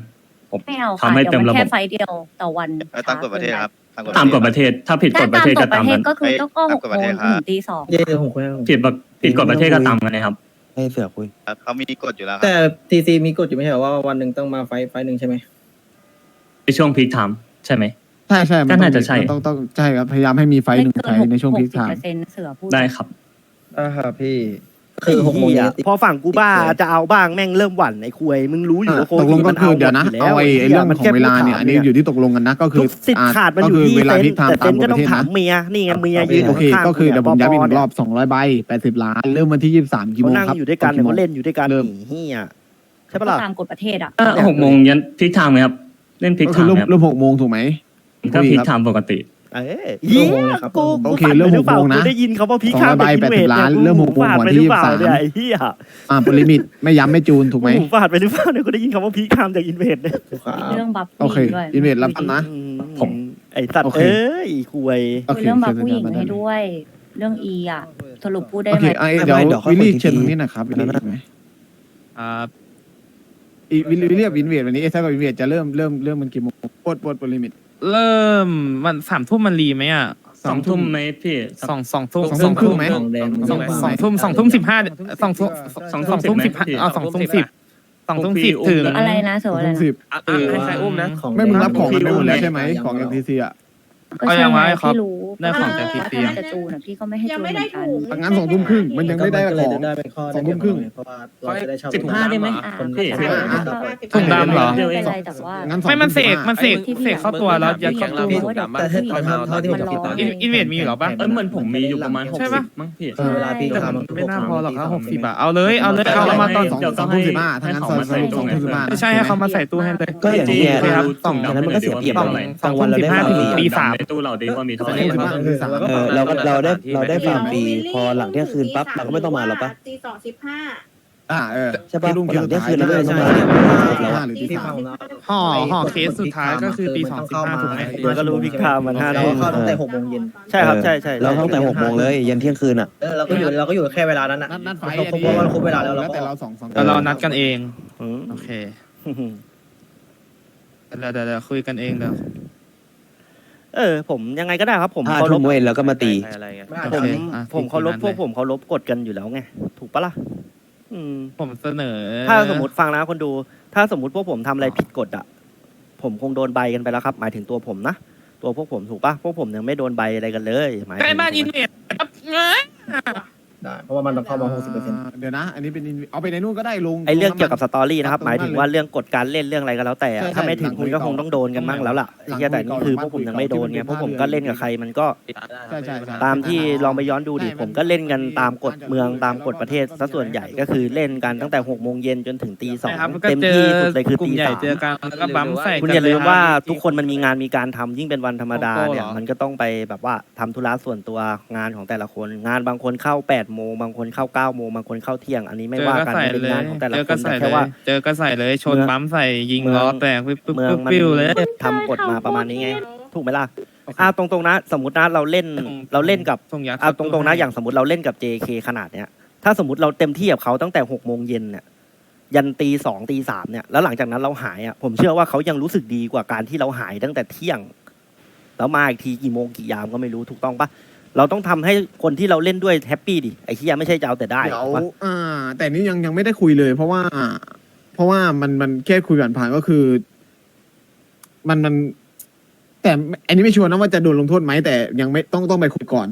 Speaker 1: ผม
Speaker 5: ไม่เอาค่ะ
Speaker 1: ทำให้
Speaker 5: เดี๋ยว
Speaker 1: เต็ม
Speaker 5: มัน
Speaker 1: ระบ
Speaker 5: แค่
Speaker 1: บ
Speaker 5: ไฟล์เดียวต่อวัน
Speaker 12: ตามกฎประเทศครับ
Speaker 1: ตามกฎประเทศ ถ้าผิดก
Speaker 5: ถ้า
Speaker 1: ฎประ
Speaker 5: ตาม
Speaker 1: เทศ
Speaker 5: ก
Speaker 1: ก็
Speaker 5: ฎป
Speaker 1: ตาม
Speaker 5: ระเทศ
Speaker 1: นั้น
Speaker 5: ก็คือต้องก็ห
Speaker 12: ตาม
Speaker 5: ก
Speaker 12: กฎ
Speaker 5: โม
Speaker 12: ประเท
Speaker 5: ง
Speaker 12: ศครับ
Speaker 5: ถึงตีสอง
Speaker 9: เย้เดี๋ยวผมคุยให้ผม
Speaker 1: ผิดแบบผิดกฎประเทศก็ตามกันนะครับ
Speaker 4: ให้เสือคุย
Speaker 12: ครับเขามีกฎอยู่แล้วค
Speaker 9: แต่
Speaker 12: รับ
Speaker 9: ทีซีมีกฎอยู่ไม่ใช่เหรอว่าวันหนึ่งต้องมาไฟท์ไฟท์หนึ่งใช่ไหม
Speaker 1: ในช่วงพีคไทม์ใช่ไหม
Speaker 2: ใช่ใช่
Speaker 1: ก็น่าจะใช่
Speaker 2: มันต้องต้องใช่ครับพยายามให้มีไฟล์หนึ่งไฟล์ในช่วงพีคไท
Speaker 5: เปอ
Speaker 2: ม์
Speaker 5: ร์เซ็นต์เสือพูด
Speaker 1: ได้ครับ
Speaker 7: อ่าครับพี่
Speaker 9: คือหกโมง
Speaker 3: ไอ้
Speaker 9: เย็
Speaker 3: เหี้
Speaker 9: น
Speaker 3: ยพอฝั่งกูบ้าจะเอาบ้างแม่งเริ่มหวั่นไอ้ควยมึงรู้อยู่ว่าโค
Speaker 2: ตกลงก็
Speaker 3: มัน
Speaker 2: คือ
Speaker 3: เอา
Speaker 2: เดี๋ยวนะ
Speaker 3: หมด
Speaker 2: เอาไอ้ไอ้
Speaker 3: หี้
Speaker 2: เรื่อง
Speaker 3: มัน
Speaker 2: ของ
Speaker 3: แค่
Speaker 2: เวลาเนี่ย
Speaker 3: พูดถม
Speaker 2: อันนี้อยู่ที่ตกลงกันนะก็คื
Speaker 3: ทุ
Speaker 2: อก
Speaker 3: สิทธิ์
Speaker 2: อ่า
Speaker 3: ขาดมัน
Speaker 2: ก็
Speaker 3: อยู่
Speaker 2: คือ
Speaker 3: ที่
Speaker 2: เวลา
Speaker 3: เซน
Speaker 2: พีคไทม์
Speaker 3: แต่
Speaker 2: ตา
Speaker 3: เซ
Speaker 2: ม
Speaker 3: น
Speaker 2: กฎ
Speaker 3: ก็
Speaker 2: ป
Speaker 3: ต้อ
Speaker 2: ระ
Speaker 3: ง
Speaker 2: เทศ
Speaker 3: ถาม
Speaker 2: นะ
Speaker 3: เมียนี่ไงเมียยืน
Speaker 2: โอเค
Speaker 3: ข้างๆ
Speaker 2: ก็คือเดี๋ยวผมย้ำอีกหนึ่งรอบ
Speaker 3: ป
Speaker 2: 200ใบ80ล้านเริ่มวันที่23กี่โม
Speaker 3: เขา
Speaker 2: ง
Speaker 3: นั่ง
Speaker 2: ครับ
Speaker 3: อยู่ด้วยกันเนี่ย
Speaker 2: กี่โมง
Speaker 3: เขาเล่นอยู่ด้วยกัน
Speaker 2: เริ่ม
Speaker 3: เฮียใช่ปะ
Speaker 5: ก็
Speaker 3: ล่ะ
Speaker 5: ตามกฎประเทศอะ
Speaker 1: ถ้าหกโมงยันพีคไทม์ไหมครับเล่นพีค
Speaker 2: ก็
Speaker 1: ไท
Speaker 2: คือ
Speaker 1: ม์
Speaker 2: เริ่ม
Speaker 1: ครับ
Speaker 2: เริ่ม6โมงถูกไหม
Speaker 1: ถ้าพีคไทม์ปกติ
Speaker 3: เอ้ยเฮียกู
Speaker 2: โอ
Speaker 3: กู
Speaker 2: เค
Speaker 3: ฝัน
Speaker 2: เริ่
Speaker 3: ไป
Speaker 2: ม
Speaker 3: หรือเปล่า
Speaker 2: หกโมงนะ
Speaker 3: กูได้ยินเขาว่าพี
Speaker 2: สอง
Speaker 3: ข้า
Speaker 2: ร้
Speaker 3: ม
Speaker 2: อยใบ
Speaker 3: แต่อินเวด
Speaker 2: 80ล้าน
Speaker 3: ย
Speaker 2: เริ่มหกโมง
Speaker 3: ฟาด
Speaker 2: วัน
Speaker 3: ไป
Speaker 2: ที่
Speaker 3: หรือเปล่า
Speaker 2: 23
Speaker 3: เนี่ยไอ้เฮีย
Speaker 2: อ่าปริมิตไม่ย้ำไม่จูนถูกไหม
Speaker 3: กูฟาดไปหรือเปล่าเนี่ยกูได้ยินคำว่าพีข้ามจากอินเวดเนี่ย
Speaker 9: ลูกค้า
Speaker 5: เรื่องบัฟ
Speaker 2: โอเค
Speaker 5: ผู้หญิงด้วย
Speaker 2: อินเวดรับฟังนะ
Speaker 1: ผม
Speaker 3: ไอ้สัตว์
Speaker 2: โอเค
Speaker 3: เอ้ยคุย
Speaker 2: โอ
Speaker 5: คุ
Speaker 2: เค
Speaker 5: ยเรื่องบัฟผู้หญิง
Speaker 2: เชิญสัญญาณ
Speaker 5: ให้ด้วย เรื่องอีอะสรุปพูดได้
Speaker 2: โอ
Speaker 5: ไห
Speaker 2: เค
Speaker 5: ม
Speaker 2: ไอะเดี๋ยว
Speaker 4: ไม่เดี๋ยวค่อย
Speaker 2: วิลลี่
Speaker 4: คุยที
Speaker 2: เชิญตรงนี้หนะครับวิลลี่ถูกไหม
Speaker 7: อ่า
Speaker 2: อีวิลลี่วิลลี่กับวินเวดวันนี้เอสกับวินเวดจะเริ่มเริ่มเริ่มมันกี่โมงปลดปลดปลดลิมิต
Speaker 7: เริ่มมันสามทุ่มมันรีไหมอะ
Speaker 1: สองทุ่มไหมพี่
Speaker 7: สองสองทุ่ม
Speaker 2: สองทุ่มครึ่งไหม
Speaker 9: สองแดง
Speaker 7: สองสองทุ่มสองทุ่มสิบห้าสองทุ่ม
Speaker 1: สอง
Speaker 7: สอง
Speaker 1: ทุ่
Speaker 7: ทุ่
Speaker 1: ม
Speaker 7: ม
Speaker 1: สิ
Speaker 7: สิ
Speaker 1: บบไหม
Speaker 7: ห้า
Speaker 1: พี่
Speaker 7: อ๋อสองทุ่มสิบสองทุ่มสิบ
Speaker 1: พวกพี่
Speaker 7: ถึง
Speaker 1: อุ้ม
Speaker 5: อะไรนะโส
Speaker 2: สอง
Speaker 5: อะไร
Speaker 2: ทุ่ม
Speaker 5: นะ
Speaker 2: สิบ
Speaker 8: อะอะให้ใครอุ้มนะ
Speaker 2: ไม่มึงรับของ
Speaker 1: พี่
Speaker 2: กันไปหมดแล้ว
Speaker 1: อุ้ม
Speaker 2: ใช่ไหม
Speaker 9: ยัง
Speaker 2: ของ MTC อะ
Speaker 5: ก็ใช่
Speaker 7: เอายัง
Speaker 5: ไง
Speaker 7: ไงครับ
Speaker 5: ที่รู้
Speaker 7: ได้ของจาก
Speaker 5: ที่
Speaker 7: TC
Speaker 5: ตีจะจูนอะพี่ก็ไม่ให้จูนเหมือนกัน
Speaker 2: งั้นสองทุ่มครึ่งมันยังไม่ได้
Speaker 9: ก็
Speaker 2: ข
Speaker 9: เลย
Speaker 2: อง
Speaker 9: ได้เป็นข้อ
Speaker 2: สองทุ่มครึ่ง
Speaker 9: เพราะว่าเราจะได้เช่า
Speaker 1: สิบห้าได้ไหม
Speaker 5: อ่า
Speaker 9: คน
Speaker 1: พี่
Speaker 9: ที่
Speaker 5: ก็
Speaker 9: ไม่
Speaker 5: ก็
Speaker 9: ได้
Speaker 7: ถุงดำเหรอ
Speaker 5: ไม่เป็นไรแต่ว่า
Speaker 2: งั้นสอง
Speaker 7: ไม่มันเสก
Speaker 2: ทุ่
Speaker 7: มันเสก
Speaker 5: ที่พี่
Speaker 7: เสกเข้าตัวแล้วยัด
Speaker 5: พี่
Speaker 7: เข้าตู้
Speaker 5: พี่ว่าเดี๋ยว
Speaker 9: แต่ถ้า
Speaker 5: พี่
Speaker 9: เท่าเท่าที่ผม
Speaker 5: มันร้
Speaker 9: คิด
Speaker 5: อน
Speaker 9: นะ
Speaker 7: อินเวดมีอยู่เหรอปะ
Speaker 1: เอ้ยเหมือนผมมีอยู่ประมาณหก
Speaker 7: ใช่
Speaker 1: สิ
Speaker 7: ปะ
Speaker 1: บมั้งพี่
Speaker 9: เออเวลาพี่
Speaker 7: แต่
Speaker 9: ทำ
Speaker 7: มันไม่น่าพอหรอก
Speaker 9: ตี
Speaker 7: ถ้า
Speaker 9: ส
Speaker 7: ห
Speaker 9: ง
Speaker 7: กสิบอะเอาเลยเอาเลยเอาเอามาตอน
Speaker 2: สองสองทุ่มสิบห้าทางนั้นสองสองทุ่มสิบห้า
Speaker 7: ไม่ใช่ให้เขามาใส่ตู้ให้เลย
Speaker 4: ก็อย่างที่แก
Speaker 7: โอเคครับ
Speaker 4: สองอันนั้นมันก็เสียเปรียบ
Speaker 7: สอง
Speaker 4: ไง
Speaker 7: สองทุ่มสิบห้าถึงตีสาม
Speaker 1: ในตู้เราดีว่ามีเท่า
Speaker 2: ส
Speaker 1: ไห
Speaker 2: อง
Speaker 1: ร่
Speaker 2: ทุ่มสิบห้าถึงตีสาม
Speaker 4: เออเราก็เราได้เราได้ฟาร์มฟรีพอหลังเที่ยงคืนปั๊บเราก็ไม่ต้องมาแล้วปะ
Speaker 13: ตีสองสิบห้า
Speaker 2: อ่าเออ
Speaker 4: ใช่ปะ
Speaker 2: ที่ลุง
Speaker 4: หลังเที่ยงคืนแล้วไม่ต้องมา
Speaker 2: ใช่
Speaker 4: แล้ว
Speaker 2: ห้าหรือ
Speaker 13: ตี
Speaker 2: ตี
Speaker 13: ส
Speaker 2: สา
Speaker 13: อ
Speaker 2: ม
Speaker 13: งสิบห้า
Speaker 7: ห่อห่อเคสสุดท้ายก็คือตีสองสิบห้าถูกไหม
Speaker 3: เดี๋ยวก็รู้พิกไทม์มันห้า
Speaker 9: เรา
Speaker 3: ทุ่ม
Speaker 9: เข้าตั้งแต่หกโมงเย็น
Speaker 3: ใช่ครับใช่ใช่
Speaker 4: เราตั้งแต่หกโมงเลยยันเที่ยงคืนอะ
Speaker 9: เออเราก็อยู่เราก็อยู่แค่เวลานั้นอะ
Speaker 2: นัดนัดไฟ
Speaker 9: เราครบว่าเราครบเวลาแล้วเรา
Speaker 2: แล้ว
Speaker 9: ก็
Speaker 2: แต่เราสองสอง
Speaker 7: แล้วเรานัดกันเอง
Speaker 3: อืม
Speaker 7: โอเค เดี๋ยวเดี๋ยวเดี๋ยวคุยกันเองเดี๋ยว
Speaker 3: เออผมยังไงก็ได้ครับ ผม
Speaker 4: ห้า
Speaker 3: เคาร
Speaker 4: ทุ่
Speaker 3: พ
Speaker 4: มเว้นแล้วก็มาตี
Speaker 8: อะไรเงี้ย
Speaker 9: ไม่อาจ
Speaker 3: ผ
Speaker 9: จะ
Speaker 3: ม
Speaker 7: โอเคอะ
Speaker 3: ผมเคารพ
Speaker 7: ตี
Speaker 3: พวก
Speaker 7: นั้นเลย
Speaker 3: ผมเคารพกฎกันอยู่แล้วไงถูกปะล่ะอืม
Speaker 7: ผมเสนอ
Speaker 3: ถ้าสมมติฟังนะคนดู ถ้าสมมติพวกผมทำอะไรผิดกฎอะผมคงโดนใบกันไปแล้วครับ หมายถึงตัวผมนะ ตัวพวกผมถูกปะพวกผมยังไม่โดนใบอะไรกันเลยหมายถึ
Speaker 7: ใกล้
Speaker 3: ง
Speaker 7: บ้านอินเวดครับ
Speaker 9: ได้ เพราะว่ามันต้องเข้ามาหกสิบเปอร์เซ็นต์
Speaker 2: เดี๋ยวนะ อันนี้เป็นเอาไปในนู่นก็ได้ลุง
Speaker 3: ไอเรื่องเกี่ยวกับสตอรี่นะครับ
Speaker 2: ตรง
Speaker 3: ห
Speaker 2: นั้น
Speaker 3: มายถึงว่าเรื่องกฎการเล่นเรื่องอะไรก็แล้วแต่อะ
Speaker 2: ใช่ใช่
Speaker 3: ถ้าไม่ถึง
Speaker 2: หลัง
Speaker 3: คุณก็คงต้องโดนกันบ้างแล้วล่ะ
Speaker 2: หลัง
Speaker 3: ไอ้เหี้ยแต่
Speaker 2: คุยก่
Speaker 3: นี่
Speaker 2: อน
Speaker 3: คือ
Speaker 2: หลัง
Speaker 3: พวกผมยัง
Speaker 2: คุยก่อน
Speaker 3: ไม่โดนไง
Speaker 2: ที่
Speaker 3: พวกผม
Speaker 2: เป็น
Speaker 3: ก็เล่นกับใครมันก็
Speaker 2: ใช่ใช่ใช่
Speaker 3: ตามที่ลองไปย้อนดูดิ
Speaker 2: ใช่
Speaker 3: ผมก็เล่นกันตามกฎเมืองตามกฎประเทศซะส่วนใหญ่ก็คือเล่นกันตั้งแต่หกโมงเย็นจนถึงตีสอง
Speaker 7: นะครับก็
Speaker 3: เต็ม
Speaker 7: เจ
Speaker 3: ที่
Speaker 7: อ
Speaker 3: สุดเลยคือก
Speaker 7: ลุ่
Speaker 3: ตี
Speaker 7: มใหญ่
Speaker 3: สาม
Speaker 7: เจอกันแล้วก็บัมใส่
Speaker 3: คุณ
Speaker 7: กัน
Speaker 3: อย่าลืม
Speaker 7: เลย
Speaker 3: ว่า
Speaker 7: ครับ
Speaker 3: ทุกคนมันมีงานมีการทำยิ่งเป็นวันธรรมดา
Speaker 7: โกโก้
Speaker 3: เนี่ย
Speaker 7: เหรอ
Speaker 3: มันก็ต้องไปแบบว่าทำธุระส่วนตัวงานของแต่ละคน งานบางคนเข้า8ปดโมงบางคนเข้า9ก้าโมงบางคนเข้าเที่ยงอันนี้ไม่
Speaker 7: เจอ
Speaker 3: ว่า
Speaker 7: ก็
Speaker 3: กัน
Speaker 7: ใส่
Speaker 3: มันเป็น
Speaker 7: เลย
Speaker 3: งานของแต่ละ
Speaker 7: เจอ
Speaker 3: ค
Speaker 7: ก็
Speaker 3: น
Speaker 7: ใส่
Speaker 3: แต่
Speaker 7: เล
Speaker 3: แค่
Speaker 7: ย
Speaker 3: ว่า
Speaker 7: เจอก็ใส่เลยชน
Speaker 3: เมือง
Speaker 7: บัมใส่ยิง
Speaker 3: เมือง
Speaker 7: ล้อแตกปิ๊บปิ๊บ
Speaker 3: เมือง
Speaker 7: ปิ๊บ
Speaker 3: มัน
Speaker 7: ปิ๊วเลย
Speaker 3: ทำกฎมาประมาณนี้ไง ถูกไหมล่ะอ่าตรงๆนะ สมมตินะเราเล่นเราเล่นกับ
Speaker 7: ส่งยา
Speaker 3: เอาตรงๆนะอย่างสมมติเราเล่นกับ JK ขนาดเนี้ยถ้าสมมติเราเต็มที่กับเขาตั้งแต่หกโมงเย็นเนี่ยยันตีสองตีสามเนี่ยแล้วหลังจากนั้นเราหายอะผมเชื่อว่าเขายังรู้สึกดีกว่าการที่เราหายตั้งแต่เที่ยง แล้วมาอีกทีกี่โมงกี่ยามก็ไม่รู้ถูกต้องปะ เราต้องทำให้คนที่เราเล่นด้วยแฮปปี้ดิไอ้เฮียไม่ใช่จะเอาแต่ได้
Speaker 2: เดี๋ยว
Speaker 3: ถูกปะ
Speaker 2: อ่า แต่นี่ยังยังไม่ได้คุยเลย เพราะว่า เพราะว่ามันมันแค่คุยผ่านผ่านๆก็คือ มันมัน แต่อันนี้ไม่ชัวร์นะว่าจะโดนลงโทษไหมแต่ยังไม่ต้องต้องไปคุยก่อน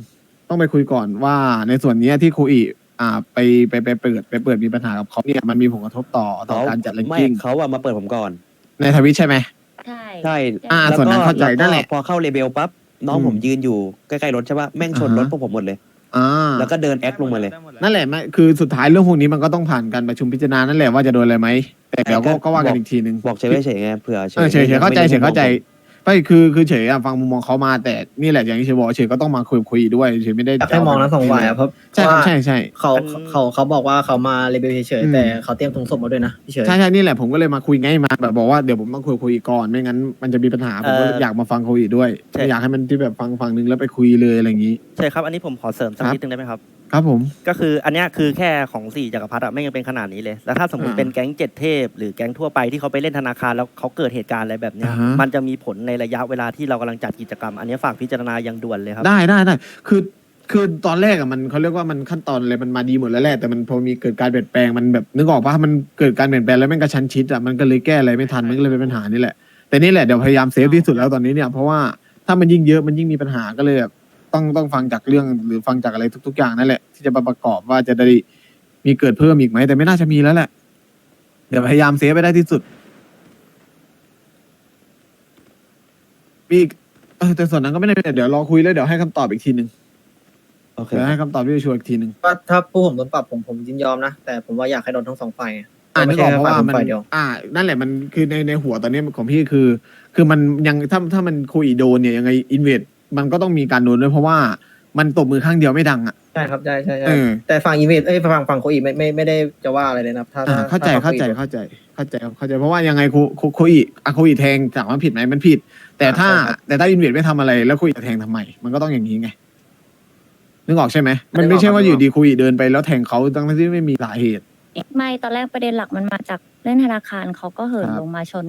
Speaker 2: ต้องไปคุยก่อนว่าในส่วนเนี้ยที่ครูอีอ่า ไปไปไปเปิดไปเปิดมีปัญหากับเขาเนี่ยมันมีผลกระทบต่อต่อการจัดแรง
Speaker 4: ไม่
Speaker 2: กิ้ง
Speaker 4: เขาอะมาเปิดผมก่อน
Speaker 2: ในทวิตใช่ไหม
Speaker 5: ใช่
Speaker 4: ใช่
Speaker 2: อ่า
Speaker 4: แล้ว
Speaker 2: ส่วนนั้นเข้าใจ
Speaker 4: ก็
Speaker 2: นั่นแหละ
Speaker 4: พอเข้าเลเบลปั๊บ น้อง
Speaker 2: อืม
Speaker 4: ผมยืนอยู่ใกล้ๆรถใช่ปะแม่งชนรถ
Speaker 2: อ่าฮะ
Speaker 4: พวกผมหมดเลย
Speaker 2: อ่า
Speaker 4: แล้วก็เดินแอคลงมาเลย
Speaker 2: นั่นแหละไม่คือสุดท้ายเรื่องพวกนี้มันก็ต้องผ่านการประชุมพิจารณานั่นแหละว่าจะโดนอะไรไหมแต่เดี๋ยวก็
Speaker 4: แต่ก็
Speaker 2: ก็ว่ากัน
Speaker 4: บอก
Speaker 2: อีกทีหนึ่ง
Speaker 4: บอกเฉยๆเฉยๆไงเผื่อ
Speaker 2: เออเฉยเฉยเข้าใจเฉยเข้าใจ ไม่คือคือเฉยอะฟังมุมมองเขามาแต่นี่แหละอย่างที่เฉยบอกเฉยก็ต้องมาคุยคุยด้วยเฉยไม่ได้
Speaker 9: อยากให้มองทั้งสองฝ่ายอะเพราะ
Speaker 2: ใช่ครับใช่ใช่
Speaker 9: เขาเขาเขาบอกว่าเขามาเลเบลเฉย
Speaker 2: อืม
Speaker 9: ๆแต่เขาเตรียมถุงศพมาด้วยนะพี่เฉย
Speaker 2: ใช่ใช่นี่แหละผมก็เลยมาคุยไงมาแบบบอกว่าเดี๋ยวผมต้องคุยคุยอีกก่อนไม่งั้นมันจะมีปัญหาผมก็
Speaker 3: เอออ
Speaker 2: อยากมาฟังคุยด้วย
Speaker 3: ใช่
Speaker 2: อยากให้มันที่แบบฟังฟังนึงแล้วไปคุยเลยอะไรอย่างนี้
Speaker 3: ใช่ครับอันนี้ผมขอเสริมสัก
Speaker 2: ครับ
Speaker 3: นิดนึงได้ไหมครับ
Speaker 2: ครับผม
Speaker 3: ก็คืออันเนี้ยคือแค่ของสี่จักรพรรดิอะไม่ยังเป็นขนาดนี้เลย แล้วถ้าสมมติ
Speaker 2: อ่า
Speaker 3: เป็นแก๊งเจ็ดเทพ หรือแก๊งทั่วไปที่เขาไปเล่นธนาคารแล้วเขาเกิดเหตุการณ์อะไรแบบเนี้ย
Speaker 2: อ่าฮะ
Speaker 3: มันจะมีผลในระยะเวลาที่เรากำลังจัดกิจกรรม อันนี้ฝากพิจารณาอย่างด่วนเลยครับ
Speaker 2: ได้ได้ได้คือคือตอนแรกอะมันเขาเรียกว่ามันขั้นตอนอะไรมันมาดีหมดแล้วแหละแต่มันพอมีเกิดการเปลี่ยนแปลงมันแบบนึกออกปะมันเกิดการเปลี่ยนแปลงแล้วแม่งกระชั้นชิดอะมันก็เลยแก้อะไรไม่ทันมันก็เลยเป็นปัญหานี่แหละแต่นี่แหละเดี๋ยวพยายามเซฟที่สุดแล้วตอนนี้เนี่ยเพราะว่าถ้ามันยิ่งเยอะมันยิ่งมีปัญหาก็เลยแบบ ต้องต้องฟังจากเรื่องหรือฟังจากอะไรทุก ๆ อย่างนั่นแหละ ที่จะมาประกอบว่าจะได้มีเกิดเพิ่มอีกไหมแต่ไม่น่าจะมีแล้วแหละ เดี๋ยวพยายามเซฟไปได้ที่สุดมีอีกเออแต่ส่วนนั้นก็ไม่ได้เป็นไรเดี๋ยวรอคุยแล้วเดี๋ยวให้คำตอบอีกทีหนึ่ง
Speaker 4: โอเค
Speaker 2: เดี๋ยวให้คำตอบพี่ชัวร์อีกทีหนึ่ง
Speaker 9: ว่าถ้าผู้ผมโดนปรับผมผมยินยอมนะ แต่ผมว่าอยากให้โดนทั้งสองฝ่ายไง
Speaker 2: อ่านึกออกเพราะว่ามัน
Speaker 9: ฝ่ายเดียว
Speaker 2: อ่า นั่นแหละมันคือในในหัวตอนนี้ของพี่คือ คือมันยังถ้าถ้ามันคุยโดนเนี่ยยังไงอินเวด มันก็ต้องมีการโดนด้วยเพราะว่ามันตบมือข้างเดียวไม่ดังอะ
Speaker 9: ใช่ครับใช่ใช่ใช่
Speaker 2: เออ
Speaker 9: แต่ฝั่งอีเวนต์เอ้ยฝั่งฝั่งโคอีไม่ไม่ไม่ได้จะว่าอะไรเลยนะครับถ้า
Speaker 2: อ่า
Speaker 9: ถ้
Speaker 2: เข้าใจ
Speaker 9: ถ้
Speaker 2: เข้าใจ
Speaker 9: ฝั่งโคอี
Speaker 2: เข้าใจเข้าใจเข้าใจเพราะว่ายังไงคุคุคุยอะคุยแทงถามว่าผิดไหมมันผิด แต่ถ้า
Speaker 9: ใช่ครับ
Speaker 2: แต่ถ้าอินเวดไม่ทำอะไรแล้วคุยจะแทงทำไม มันก็ต้องอย่างนี้ไงนึกออกใช่ไหมมันไม่
Speaker 9: นึกออก
Speaker 2: ใช่ว่า
Speaker 9: ครับ
Speaker 2: อยู่ดีคุยเดินไปแล้วแทงเขาทั้งที่ไม่มีสาเหตุ
Speaker 5: ไม่ตอนแรกประเด็นหลักมันมาจากเล่นธนาคารเขาก็เหิน
Speaker 2: ครับ
Speaker 5: ลงมาชน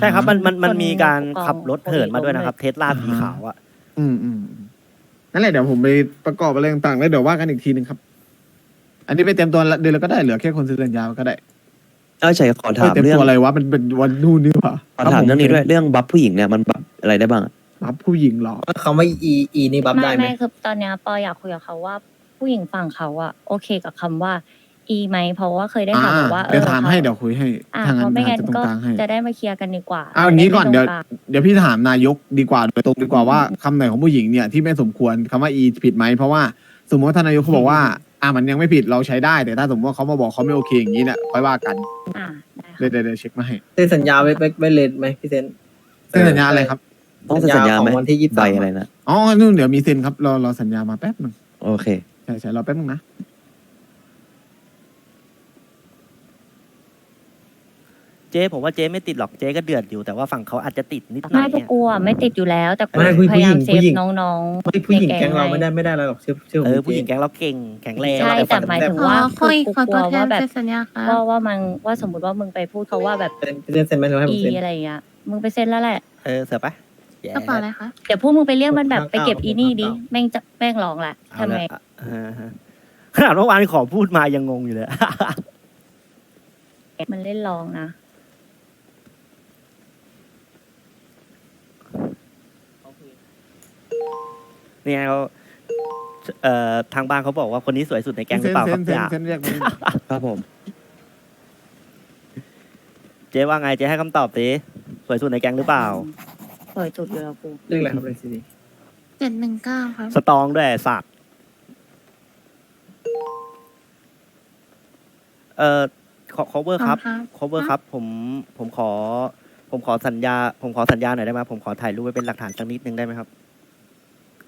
Speaker 3: ใช่ครับมันมันมัน
Speaker 5: คน
Speaker 3: มีการ
Speaker 5: ผู้กอง
Speaker 3: ขับรถเหินมาด้วยนะครับ
Speaker 5: โควิด
Speaker 3: เทสลาสีขาวอะ
Speaker 2: อืมอืมอืมนั่นแหละเดี๋ยวผมไปประกอบอะไรต่างๆแล้วเดี๋ยวว่ากันอีกทีหนึ่งครับ อันนี้ไปเต็มตัวเดือนแล้วก็ได้เหลือแค่คนเซ็นสัญญาก็ได้
Speaker 4: เออใช่ขอถาม
Speaker 2: เต็ม
Speaker 4: เรื่อง
Speaker 2: ตัวอะไรวะมันเป็นวันนู่นนี่หว่า
Speaker 4: ขอถามเรื่องนี้ด้วยเรื่องบัฟผู้หญิงเนี่ยมันบัฟอะไรได้บ้างอะ
Speaker 2: รับผู้หญิงเหรอ
Speaker 9: คำว่าอีอีนี่บัฟได้
Speaker 5: ไม่
Speaker 9: ไหม
Speaker 5: ไม่คือตอนเนี้ยปออยากคุยกับเขาว่า ผู้หญิงฝั่งเขาอะโอเคกับคำว่า อีไหมเพราะว่าเคยได้ข่าวบอกว่า
Speaker 2: เดี๋ยวถาม
Speaker 5: ข
Speaker 2: ให้เดี๋ยวคุยให้
Speaker 5: อ่า
Speaker 2: ทาง
Speaker 5: เพ
Speaker 2: นั้น
Speaker 5: ราะไม่
Speaker 2: หา
Speaker 5: งั้น
Speaker 2: จะตรง
Speaker 5: ก็
Speaker 2: กลางให้
Speaker 5: จะได้มาเคลียร์กันดีกว่า
Speaker 2: เอาอย่างนี้ก่อน
Speaker 5: จะ
Speaker 2: เดี๋ยว
Speaker 5: ไตรงกลาง
Speaker 2: เดี๋ยวพี่ถามนายกดีกว่าโดยตรงดีกว่าว่าคำไหนของผู้หญิงเนี่ยที่ไม่สมควรคำว่าอีผิดไหมเพราะว่าสมมติว่าท่านนายกเขาบอกว่า อ่ามันยังไม่ผิดเราใช้ได้แต่ถ้าสมมติว่าเขามาบอกเขาไม่โอเคอย่างนี้เนี่ยค่อยว่ากัน
Speaker 5: อ่าได้ค่ะ
Speaker 2: เดี๋ยวเดี๋ยวเดี๋ยวเช็คมาให้
Speaker 9: เซ็นสัญญาไว้ไว้ไว้เลนไหมพี่เซน
Speaker 2: เซ็นสัญญาอะไรครับ
Speaker 4: ต้องเซ็นสัญญาไหม
Speaker 9: ของวันที่ยี่สิบ
Speaker 4: ใบ
Speaker 9: สาม
Speaker 4: อะไรนะ
Speaker 2: อ๋อนู่นเดี๋ยวมีเซ็นครับรอรอสัญญามาแป๊บหนึง
Speaker 4: โอเค
Speaker 2: ใช่ใช่รอแป๊บหนึงนะ
Speaker 3: เจ๊ผมว่าเจ๊ไม่ติดหรอกเจ๊ก็เดือดอยู่แต่ว่าฝั่งเขาอาจจะติดนิดหน่
Speaker 5: ไม่
Speaker 3: อย
Speaker 5: พวก
Speaker 3: เนี่ย
Speaker 5: กูอะไม่ติดอยู่แล้ว แต่กู
Speaker 9: ไม่ผู้
Speaker 5: พยายามเซ
Speaker 9: ผู้
Speaker 5: ฟ
Speaker 9: หญิง
Speaker 5: น้อง
Speaker 9: ไม่
Speaker 5: ๆ
Speaker 9: ผู้หญิง
Speaker 5: ใน
Speaker 9: แก๊งเรา
Speaker 5: ให้
Speaker 9: ไม่ได้ไม่ได้อะไรหรอกเชื่อเชื่อผม
Speaker 3: เออผู้หญิง
Speaker 9: จริ
Speaker 3: แก๊งเราเก่งแข็งแรง
Speaker 5: ใช่แต่หมายถึงว่า
Speaker 13: คุย
Speaker 5: คือ
Speaker 13: ขอ
Speaker 5: กู
Speaker 13: ตัว
Speaker 5: กลัว
Speaker 13: แท
Speaker 5: ว่านแบบ
Speaker 13: เซ็นสัญญาค่ะ
Speaker 5: ว่าว่ามันว่าสมมติว่ามึงไปพูดเขาว่าแบบ
Speaker 9: เป็นพี่เซนเซ็นไหมเราให้ผม
Speaker 5: อี
Speaker 9: เซ็น
Speaker 5: อะไรอย่างเงี้ยมึงไปเซ็นแล้วแหละ
Speaker 3: เออเสือปะแย่
Speaker 13: กระเป๋าอะไรคะ
Speaker 5: เดี๋ยวพวกมึงไปเรียกมันแบบไปเก็บ
Speaker 9: ข้าว
Speaker 5: อีนี่ดิ
Speaker 9: ข้าว
Speaker 5: แม่งจะแม่งร้องละ
Speaker 3: เอา
Speaker 5: ทำ
Speaker 3: ละ
Speaker 5: ไง
Speaker 3: อ่าฮะขนาดเมื่อวานขอพูดมายังงงอยู่เลย
Speaker 5: มันเล่นร้องนะ
Speaker 3: เนี่ยเขาเอ่อทางบ้านเขาบอกว่าคนนี้สวยสุดในแก๊งหรือเปล่าครับ
Speaker 2: เซ็น
Speaker 3: จ่า
Speaker 2: เซ็นเซ็นเรียกมา
Speaker 4: ครับผม
Speaker 3: เจ๊ว่าไงเจ๊ให้คำตอบสิสวยสุดในแก๊งหรือเปล่า
Speaker 5: ปล่อยจุดอยู่แล้วกู
Speaker 9: เรื่องอะไรครับเลยซีดี
Speaker 13: เจ็ดหนึ่งเก้าครับ
Speaker 3: สตรองด้วยสัตว์เอ่อขอ cover ครับ
Speaker 13: ครับ
Speaker 3: cover ครับ ผมผมขอ ผมขอสัญญา ผมขอสัญญาหน่อยได้ไหมผมขอถ่ายรูปไว้เป็นหลักฐานสักนิดนึงได้ไหมครับ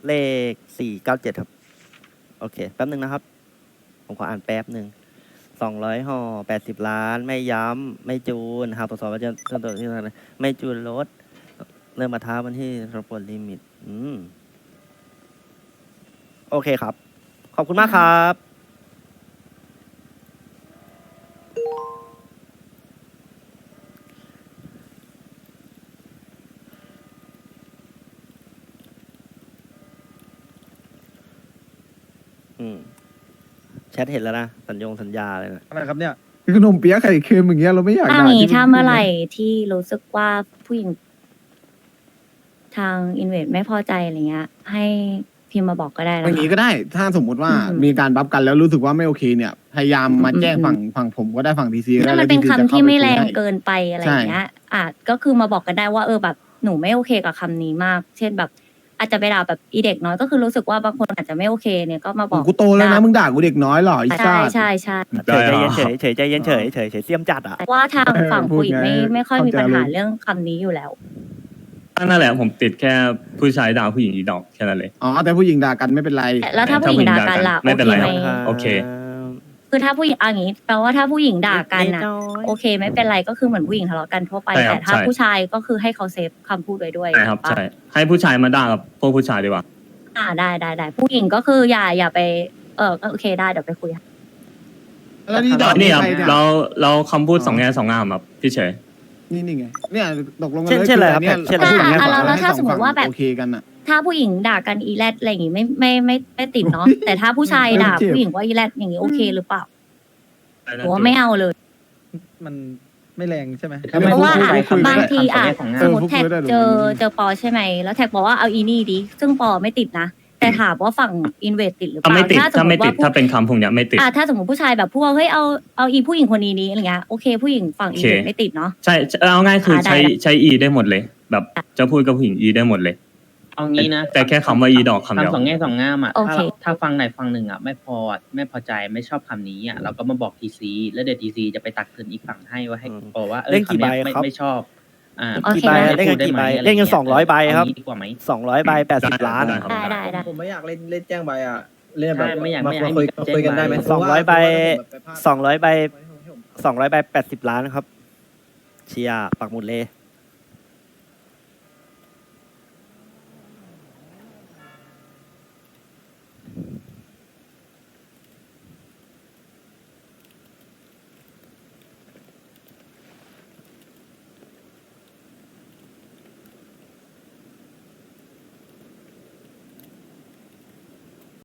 Speaker 3: เลขสี่เก้าเจ็ดครับ โอเค แป๊บนึงนะครับ ผมขออ่านแป๊บหนึ่งสองร้อยห่อแปดสิบล้าน ไม่ย้ำ ไม่จูนหากตรวจสอบว่าจะจะตรวจที่ไหนไม่จูนรถ เริ่มมาท้าวันที่ระบบลิมิต อืม โอเคครับ ขอบคุณมากครับ แชทเห็นแล้วนะสัญญงสัญญาเลยนะ
Speaker 6: อะไรครับเนี่ย
Speaker 2: ขนมเปี๊ยะไข่เค็มอย่างเงี้ยเราไม่อยาก
Speaker 5: ถ้า
Speaker 2: ด่า
Speaker 5: งี้
Speaker 2: ที่
Speaker 5: ถ้าเมื่อไหร่ที่รู้สึกว่าผู้หญิง ทางอินเวสไม่พอใจอะไรเงี้ย ให้พิมพ์มาบอกก็ได้
Speaker 2: อ
Speaker 5: นะ
Speaker 2: ย่างนี้
Speaker 5: คะ
Speaker 2: ก็ได้ ถ้าสมมติว่า
Speaker 5: อืม
Speaker 2: มีการบัฟกันแล้วรู้สึกว่าไม่โอเคเนี่ย พยายามมาแจ้ง
Speaker 5: อืม
Speaker 2: ฝั่งฝั่งผมก็ได้ฝั่งทีซีก็ได้
Speaker 5: ถ้ามัน
Speaker 2: แล้ว
Speaker 5: เป็น
Speaker 2: TC
Speaker 5: คำ
Speaker 2: จะเข้า
Speaker 5: ที่
Speaker 2: ป
Speaker 5: ไม่
Speaker 2: คุย
Speaker 5: แรง
Speaker 2: ให้
Speaker 5: เกินไปอะไรอย่างเงี้ยอาจก็คือมาบอกกันได้ว่าเออแบบหนูไม่โอเคกับคำนี้มาก เช่นแบบ อาจจะไปด่าแบบอีเด็กน้อยก็คือรู้สึกว่าบางคนอาจจะไม่โอเคเนี่ยก็มาบอก
Speaker 2: กูโตแล้วนะมึงด่ากูเด็กน้อยเหรอไอ้
Speaker 5: ใช่
Speaker 2: ชาติ
Speaker 5: ใช่ใช่
Speaker 3: เฉยใจเย็นเฉยเฉยใจเย็นเฉยเฉยเฉยเสียมจัดอะ
Speaker 5: ว่าทางฝั่ง
Speaker 2: พูด
Speaker 5: ผู้หญิงไม่
Speaker 2: ไง
Speaker 5: ไม่ค่อยมี
Speaker 2: เข้าใจ
Speaker 5: ปัญหา
Speaker 2: เลย
Speaker 5: เรื่องคำนี้อยู่แล้ว
Speaker 1: นั่นแหละผมติดแค่ผู้ชายด่าผู้หญิงอีดอกแค่นั้นเลย
Speaker 2: อ๋อแต่ผู้หญิงด่ากันไม่เป็นไร
Speaker 5: แล้วถ้าผู้หญิงด่ากันล่ะ
Speaker 1: ไม่เป็นไร
Speaker 5: โอ
Speaker 1: ค
Speaker 5: เค
Speaker 1: รับ
Speaker 5: ไหม
Speaker 1: โอเค
Speaker 5: คือถ้าผู้หญิงเอาอย่างนี้แปลว่าถ้าผู้หญิงด่ากันนะ
Speaker 3: เล็อย
Speaker 5: โอเค ไม่เป็นไรก็คือเหมือนผู้หญิงทะเลาะกันทั่วไป
Speaker 1: ใช่ครับ
Speaker 5: แต่ถ้า
Speaker 1: ใช่
Speaker 5: ผู้ชายก็คือให้เขาเซฟคำพูดไว้ด้วย
Speaker 1: ใช่ครับ
Speaker 5: ปะ
Speaker 1: ใช่ให้ผู้ชายมาด่ากับพวกผู้ชายดีกว่า
Speaker 5: อ่าได้ได้ได้ผู้หญิงก็คืออย่าอย่าไปเออก็โอเคได้เดี๋ยวไปคุย
Speaker 2: แล้วนี่ด่า
Speaker 1: นี่ครับ
Speaker 2: ใครเนี่ย
Speaker 1: เราเราคำพูดสองแง่สองงามครับพี่เฉย
Speaker 2: นี่นี่ไงเนี่ยตกลงกัน
Speaker 3: เช่น
Speaker 2: เลย
Speaker 3: เช่นอะไรครับ
Speaker 2: คือ
Speaker 3: เช่น
Speaker 2: อั
Speaker 3: อะไร
Speaker 2: ย
Speaker 5: อ่าแล้วแล้ว
Speaker 2: ให้
Speaker 5: ถ้า
Speaker 2: อง
Speaker 5: สมมุติว่าแบบ
Speaker 2: โอเคกันอะ
Speaker 5: ถ้าผู้หญิงด่ากันอีแรดอะไรอย่างงี้ไม่ไม่ไม่ไม่ติดเนาะแต่ถ้าผู้ชายด่า
Speaker 2: เจ็บ
Speaker 5: ผู้หญิงว่าอีแรดอย่างงี้โอเคหรือเปล่าหรือว่าไม่เอาเลย
Speaker 6: มันไม่แรงใช่ไหม
Speaker 5: เพราะว่าอะ
Speaker 2: คุยๆ
Speaker 5: บางทีอะ
Speaker 2: เอ
Speaker 5: สม
Speaker 2: อ
Speaker 5: มติ
Speaker 2: พูด
Speaker 5: แท็ก
Speaker 2: คุยได้หรือ
Speaker 5: เจอ
Speaker 2: ไม่
Speaker 5: เจอปอใช่ไหมแล้วแท็กบอกว่าเอาอีนี่ดิซึ่งปอไม่ติดนะแต่ถามว่าฝั่งอินเวสติดหรือเป
Speaker 1: ถ้า
Speaker 5: ล่า
Speaker 1: ไม่ติด
Speaker 5: ถ้าสม
Speaker 1: ถ้าม
Speaker 5: ม
Speaker 1: ไม่
Speaker 5: ติ
Speaker 1: ติ
Speaker 5: ว่า
Speaker 1: ด
Speaker 5: ผู้
Speaker 1: ถ้าเป็นคำพวกเนี้ยไม่ติด
Speaker 5: อะถ้าสมมติผู้ชายแบบพูดว่าเฮ้ยเอาเอาอีผู้หญิงคนนี้นี้อะไรเงี้ยโอเคผู้หญิงฝั่งอินเวส
Speaker 1: โอเค
Speaker 5: ไม่ติดเนาะ
Speaker 1: ใช่เอาง่ายคือ
Speaker 5: อ่าได้
Speaker 1: ใช้
Speaker 5: ได้
Speaker 1: ใช้อีได้หมดเลย แบบจะพูดกับผู้หญิงอีได้หมดเลย
Speaker 8: เอางี้นะ
Speaker 1: แต่แค่คำว่าอีดอกคำเดียว
Speaker 8: ทำสองแง่สองงามอะ
Speaker 5: โอ
Speaker 8: ถ้า
Speaker 5: เค
Speaker 8: ถ้าฟังไหนฟังหนึ่งอะไม่พออะไม่พอใจไม่ชอบคำนี้อะเราก็มาบอกทีซีแล้วเดี๋ยวทีซีจะไปตักเตือนอีกฝั่งให้ว่าให้
Speaker 3: อืม
Speaker 8: บอกว่าเอ
Speaker 3: เล่
Speaker 8: อน
Speaker 3: กี่
Speaker 8: คำเนี้ย
Speaker 3: ใบ
Speaker 8: ไม่
Speaker 3: ครับ
Speaker 8: ไม่ชอบ อ่า
Speaker 5: โอเค
Speaker 3: กี่ใบ
Speaker 5: ได้
Speaker 3: เล่นกันกี่ใบเล่นกันสองร้อยใบครับ
Speaker 8: เางี้ดีกว่าไหม
Speaker 3: สองร้อยใบแปดสิบล้าน
Speaker 1: ได้ครับ
Speaker 5: ได้ได้ได้
Speaker 9: ผมไม่อยากเล่นเล่นแจ้งใบอะ เล่นแบบ
Speaker 8: ใช่ไม่อยาก
Speaker 9: มา
Speaker 8: ไม่อยาก
Speaker 9: คุย
Speaker 8: ให้มี
Speaker 9: คุยกันได้ไหม
Speaker 3: สองร้อยใบ
Speaker 9: เพราะว่า
Speaker 3: สองร้อยใบสองร้อยใบแปดสิบล้านครับ เชียร์ปักหมุดเลย